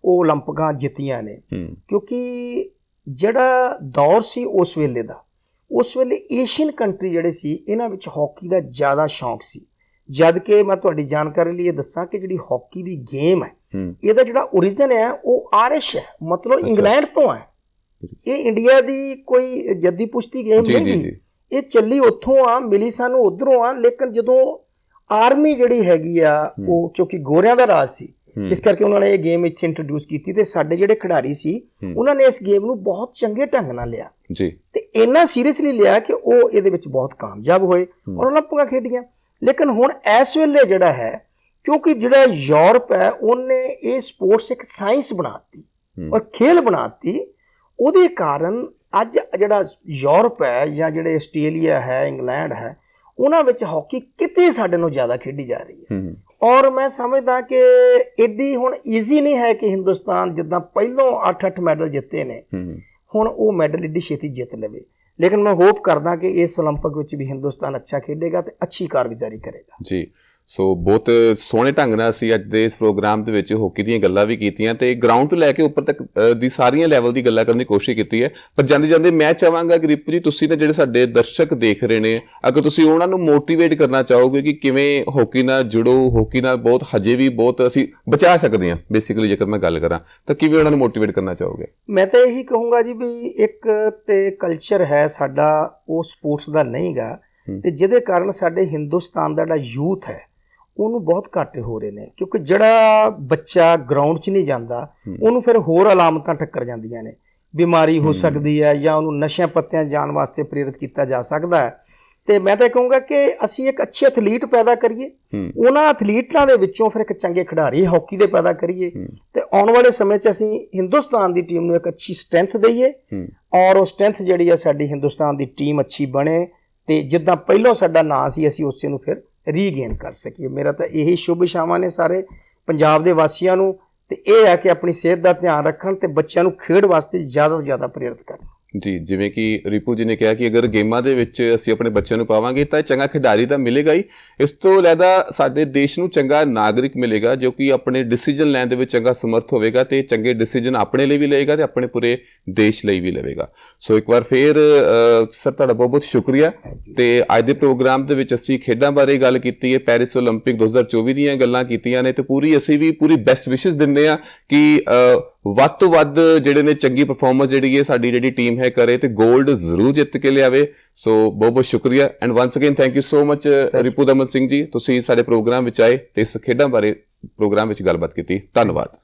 ਉਹ 올림픽ਾਂ ਜਿੱਤੀਆਂ ਨੇ ਹੂੰ ਕਿਉਂਕਿ ਜਿਹੜਾ ਦੌਰ ਸੀ ਉਸ ਵੇਲੇ ਦਾ ਉਸ ਵੇਲੇ ਏਸ਼ੀਅਨ ਕੰਟਰੀ ਜਿਹੜੇ ਸੀ ਇਹਨਾਂ ਵਿੱਚ ਹਾਕੀ ਦਾ ਜ਼ਿਆਦਾ ਸ਼ੌਂਕ ਸੀ ਜਦ ਕਿ ਮੈਂ ਤੁਹਾਡੀ ਜਾਣਕਾਰੀ ਲਈ ਇਹ ਦੱਸਾਂ ਕਿ ਜਿਹੜੀ ਹਾਕੀ ਦੀ ਗੇਮ ਹੈ ਹੂੰ ਇਹਦਾ ਜਿਹੜਾ origin ਹੈ ਉਹ ਆਰਿਸ਼ ਹੈ ਮਤਲਬ ਅੱਛਾ। ਇੰਗਲੈਂਡ ਤੋਂ ਹੈ ਇਹ ਇੰਡੀਆ ਦੀ ਕੋਈ ਜੱਦੀ ਪੁਸ਼ਤੀ ਗੇਮ ਜੀ ਨਹੀਂ ਜੀ ਗੀ। ਜੀ ਇਹ ਚੱਲੀ ਉੱਥੋਂ ਆ ਮਿਲੀ ਸਾਨੂੰ ਉਧਰੋਂ ਆ ਲੇਕਿਨ ਜਦੋਂ ਆਰਮੀ ਜਿਹੜੀ ਹੈਗੀ ਆ ਹੂੰ। ਉਹ ਕਿਉਂਕਿ ਗੋਰਿਆਂ ਦਾ ਰਾਜ ਸੀ ਹੂੰ, ਇਸ ਕਰਕੇ ਉਹਨਾਂ ਨੇ ਇਹ ਗੇਮ ਇੱਥੇ ਇੰਟਰੋਡਿਊਸ ਕੀਤੀ ਤੇ ਸਾਡੇ ਜਿਹੜੇ ਖਿਡਾਰੀ ਸੀ ਉਹਨਾਂ ਨੇ ਇਸ ਗੇਮ ਨੂੰ ਬਹੁਤ ਚੰਗੇ ਢੰਗ ਨਾਲ ਲਿਆ। ਜੀ। ਤੇ ਇੰਨਾ ਸੀਰੀਅਸਲੀ ਲਿਆ ਕਿ ਉਹ ਇਹਦੇ ਵਿੱਚ ਬਹੁਤ ਕਾਮਯਾਬ ਹੋਏ ਔਰ ਉਹਨਾਂ ਖੇਡੀਆਂ। ਲੇਕਿਨ ਹੁਣ ਇਸ ਵੇਲੇ ਜਿਹੜਾ ਹੈ ਕਿਉਂਕਿ ਜਿਹੜਾ ਯੂਰਪ ਹੈ ਉਹਨੇ ਇਹ ਸਪੋਰਟਸ ਇੱਕ ਸਾਇੰਸ ਬਣਾਤੀ ਔਰ ਖੇਲ ਬਣਾਤੀ। ਉਹਦੇ ਕਾਰਨ ਅੱਜ ਜਿਹੜਾ ਯੂਰਪ ਹੈ ਜਾਂ ਜਿਹੜੇ ਆਸਟ੍ਰੇਲੀਆ ਹੈ ਇੰਗਲੈਂਡ ਹੈ ਉਹਨਾਂ ਵਿੱਚ ਹਾਕੀ ਕਿਤੇ ਸਾਡੇ ਨੂੰ ਜ਼ਿਆਦਾ ਖੇਡੀ ਜਾ ਰਹੀ ਹੈ। ਔਰ ਮੈਂ ਸਮਝਦਾ ਕਿ ਏਡੀ ਹੁਣ ਈਜ਼ੀ ਨਹੀਂ ਹੈ ਕਿ ਹਿੰਦੁਸਤਾਨ ਜਿੱਦਾਂ ਪਹਿਲੋਂ 8-8 ਮੈਡਲ ਜਿੱਤੇ ਨੇ ਹੂੰ, ਹੁਣ ਉਹ ਮੈਡਲ ਏਡੀ ਛੇਤੀ ਜਿੱਤ ਲਵੇ ਲੇਕਿਨ ਮੈਂ ਹੋਪ ਕਰਦਾ ਕਿ ਇਸ 올림픽 ਵਿੱਚ ਵੀ ਹਿੰਦੁਸਤਾਨ ਅੱਛਾ ਖੇਡੇਗਾ ਤੇ ਅੱਛੀ ਕਾਰਗੁਜ਼ਾਰੀ ਕਰੇਗਾ ਜੀ ਸੋ ਬਹੁਤ ਸੋਹਣੇ ਢੰਗ ਨਾਲ ਅਸੀਂ ਅੱਜ ਦੇ ਇਸ ਪ੍ਰੋਗਰਾਮ ਦੇ ਵਿੱਚ ਹਾਕੀ ਦੀਆਂ ਗੱਲਾਂ ਵੀ ਕੀਤੀਆਂ ਤੇ ਗਰਾਊਂਡ ਤੋਂ ਲੈ ਕੇ ਉੱਪਰ ਤੱਕ ਦੀ ਸਾਰੀਆਂ ਲੈਵਲ ਦੀ ਗੱਲਾਂ ਕਰਨ ਦੀ ਕੋਸ਼ਿਸ਼ ਕੀਤੀ ਹੈ। ਪਰ ਜਾਂਦੇ ਜਾਂਦੇ ਮੈਂ ਚਾਹਾਂਗਾ ਕਿ ਰਿਪੂ ਜੀ ਤੁਸੀਂ ਨੇ ਜਿਹੜੇ ਸਾਡੇ ਦਰਸ਼ਕ ਦੇਖ ਰਹੇ ਨੇ ਅਗਰ ਤੁਸੀਂ ਉਹਨਾਂ ਨੂੰ ਮੋਟੀਵੇਟ ਕਰਨਾ ਚਾਹੋਗੇ ਕਿ ਕਿਵੇਂ ਹਾਕੀ ਨਾਲ ਜੁੜੋ ਹਾਕੀ ਨਾਲ ਬਹੁਤ ਹਜੇ ਵੀ ਬਹੁਤ ਅਸੀਂ ਬਚਾ ਸਕਦੇ ਹਾਂ। ਬੇਸਿਕਲੀ ਜੇਕਰ ਮੈਂ ਗੱਲ ਕਰਾਂ ਤਾਂ ਕਿਵੇਂ ਉਹਨਾਂ ਨੂੰ ਮੋਟੀਵੇਟ ਕਰਨਾ ਚਾਹੋਗੇ? ਮੈਂ ਤਾਂ ਇਹੀ ਕਹੂੰਗਾ ਜੀ ਵੀ ਇੱਕ ਤੇ ਕਲਚਰ ਹੈ ਸਾਡਾ ਉਹ ਸਪੋਰਟਸ ਦਾ ਨਹੀਂਗਾ। ਤੇ ਜਿਹਦੇ ਕਾਰਨ ਸਾਡੇ ਹਿੰਦੁਸਤਾਨ ਦਾ ਜਿਹੜਾ ਯੂਥ ਹੈ ਉਹਨੂੰ ਬਹੁਤ ਘਾਟੇ ਹੋ ਰਹੇ ਨੇ ਕਿਉਂਕਿ ਜਿਹੜਾ ਬੱਚਾ ਗਰਾਊਂਡ 'ਚ ਨਹੀਂ ਜਾਂਦਾ ਹੂੰ। ਉਹਨੂੰ ਫਿਰ ਹੋਰ ਅਲਾਮਤਾਂ ਟੱਕਰ ਜਾਂਦੀਆਂ ਨੇ। ਬਿਮਾਰੀ ਹੋ ਹੂੰ। ਸਕਦੀ ਹੈ ਜਾਂ ਉਹਨੂੰ ਨਸ਼ਿਆਂ ਪੱਤਿਆਂ ਜਾਣ ਵਾਸਤੇ ਪ੍ਰੇਰਿਤ ਕੀਤਾ ਜਾ ਸਕਦਾ ਹੈ। ਤੇ ਮੈਂ ਤਾਂ ਕਹੂੰਗਾ ਕਿ ਅਸੀਂ ਇੱਕ ਅੱਛੇ ਐਥਲੀਟ ਪੈਦਾ ਕਰੀਏ। ਹੂੰ। ਉਹਨਾਂ ਐਥਲੀਟਾਂ ਦੇ ਵਿੱਚੋਂ ਫਿਰ ਇੱਕ ਚੰਗੇ ਖਿਡਾਰੀ ਹਾਕੀ ਦੇ ਪੈਦਾ ਕਰੀਏ। ਹੂੰ। ਤੇ ਆਉਣ ਵਾਲੇ ਸਮੇਂ 'ਚ ਅਸੀਂ ਹਿੰਦੁਸਤਾਨ ਦੀ ਟੀਮ ਨੂੰ ਇੱਕ ਅੱਛੀ ਸਟਰੈਂਥ ਦਈਏ। ਹੂੰ। ਔਰ ਉਹ ਸਟਰੈਂਥ ਜਿਹੜੀ ਆ ਸਾਡੀ ਹਿੰਦੁਸਤਾਨ ਦੀ ਟੀਮ ਅੱਛੀ ਬਣੇ। ਤੇ ਜਿੱਦਾਂ ਪਹਿਲਾਂ ਸਾਡਾ ਨਾਂ ਸੀ ਅਸੀਂ ਉਸੇ ਨੂੰ ਫਿਰ ਰੀਗੇਨ ਕਰ ਸਕੀਏ। ਮੇਰਾ ਤਾਂ ਇਹੀ ਸ਼ੁਭ ਇਛਾਵਾਂ ਨੇ ਸਾਰੇ ਪੰਜਾਬ ਦੇ ਵਾਸੀਆਂ ਨੂੰ ਤੇ ਇਹ ਹੈ ਕਿ ਆਪਣੀ ਸਿਹਤ ਦਾ ਧਿਆਨ ਰੱਖਣ ਤੇ ਬੱਚਿਆਂ ਨੂੰ ਖੇਡ ਵਾਸਤੇ ਜ਼ਿਆਦਾ ਤੋਂ ਜ਼ਿਆਦਾ ਪ੍ਰੇਰਿਤ ਕਰਨ। ਜੀ ਜਿਵੇਂ ਕਿ ਰਿਪੂ ਜੀ ਨੇ ਕਿਹਾ ਕਿ ਅਗਰ ਗੇਮਾਂ ਦੇ ਵਿੱਚ ਅਸੀਂ ਆਪਣੇ ਬੱਚਿਆਂ ਨੂੰ ਪਾਵਾਂਗੇ ਤਾਂ ਚੰਗਾ ਖਿਡਾਰੀ ਤਾਂ ਮਿਲੇਗਾ ਹੀ ਇਸ ਤੋਂ ਇਲਾਵਾ ਸਾਡੇ ਦੇਸ਼ ਨੂੰ ਚੰਗਾ ਨਾਗਰਿਕ ਮਿਲੇਗਾ ਜੋ ਕਿ ਆਪਣੇ ਡਿਸੀਜਨ ਲੈਣ ਦੇ ਵਿੱਚ ਚੰਗਾ ਸਮਰਥ ਹੋਵੇਗਾ ਤੇ ਚੰਗੇ ਡਿਸੀਜਨ ਆਪਣੇ ਲਈ ਵੀ ਲਏਗਾ ਤੇ ਆਪਣੇ ਪੂਰੇ ਦੇਸ਼ ਲਈ ਵੀ ਲਵੇਗਾ ਸੋ ਇੱਕ ਵਾਰ ਫੇਰ ਅ, ਸਰ ਤੁਹਾਡਾ ਬਹੁਤ ਬਹੁਤ ਸ਼ੁਕਰੀਆ ਤੇ ਅੱਜ ਦੇ ਪ੍ਰੋਗਰਾਮ ਦੇ ਵਿੱਚ ਅਸੀਂ ਖੇਡਾਂ ਬਾਰੇ ਗੱਲ ਕੀਤੀ ਹੈ ਪੈਰਿਸ 올림픽 2024 ਦੀਆਂ ਗੱਲਾਂ ਕੀਤੀਆਂ ਨੇ ਤੇ ਪੂਰੀ ਅਸੀਂ ਵੀ ਪੂਰੀ ਬੈਸਟ ਵਿਸ਼ੇਸ ਦਿੰਦੇ ਆ ਕਿ ਅ, ਵੱਧ ਤੋਂ ਵੱਧ ਜਿਹੜੇ ਨੇ ਚੰਗੀ ਪਰਫਾਰਮੈਂਸ ਜਿਹੜੀ ਹੈ ਸਾਡੀ ਜਿਹੜੀ ਟੀਮ ਹੈ ਕਰੇ ਤੇ 골ਡ ਜ਼ਰੂਰ ਜਿੱਤ ਕੇ ਲਿਆਵੇ। ਸੋ ਬਹੁਤ ਬਹੁਤ ਸ਼ੁਕਰੀਆ। And once again thank you so much Ripu Daman Singh ji. ਤੁਸੀਂ ਸਾਡੇ ਪ੍ਰੋਗਰਾਮ ਵਿੱਚ ਆਏ ਤੇ ਇਸ ਖੇਡਾਂ ਬਾਰੇ ਪ੍ਰੋਗਰਾਮ ਵਿੱਚ ਗੱਲਬਾਤ ਕੀਤੀ। ਧੰਨਵਾਦ।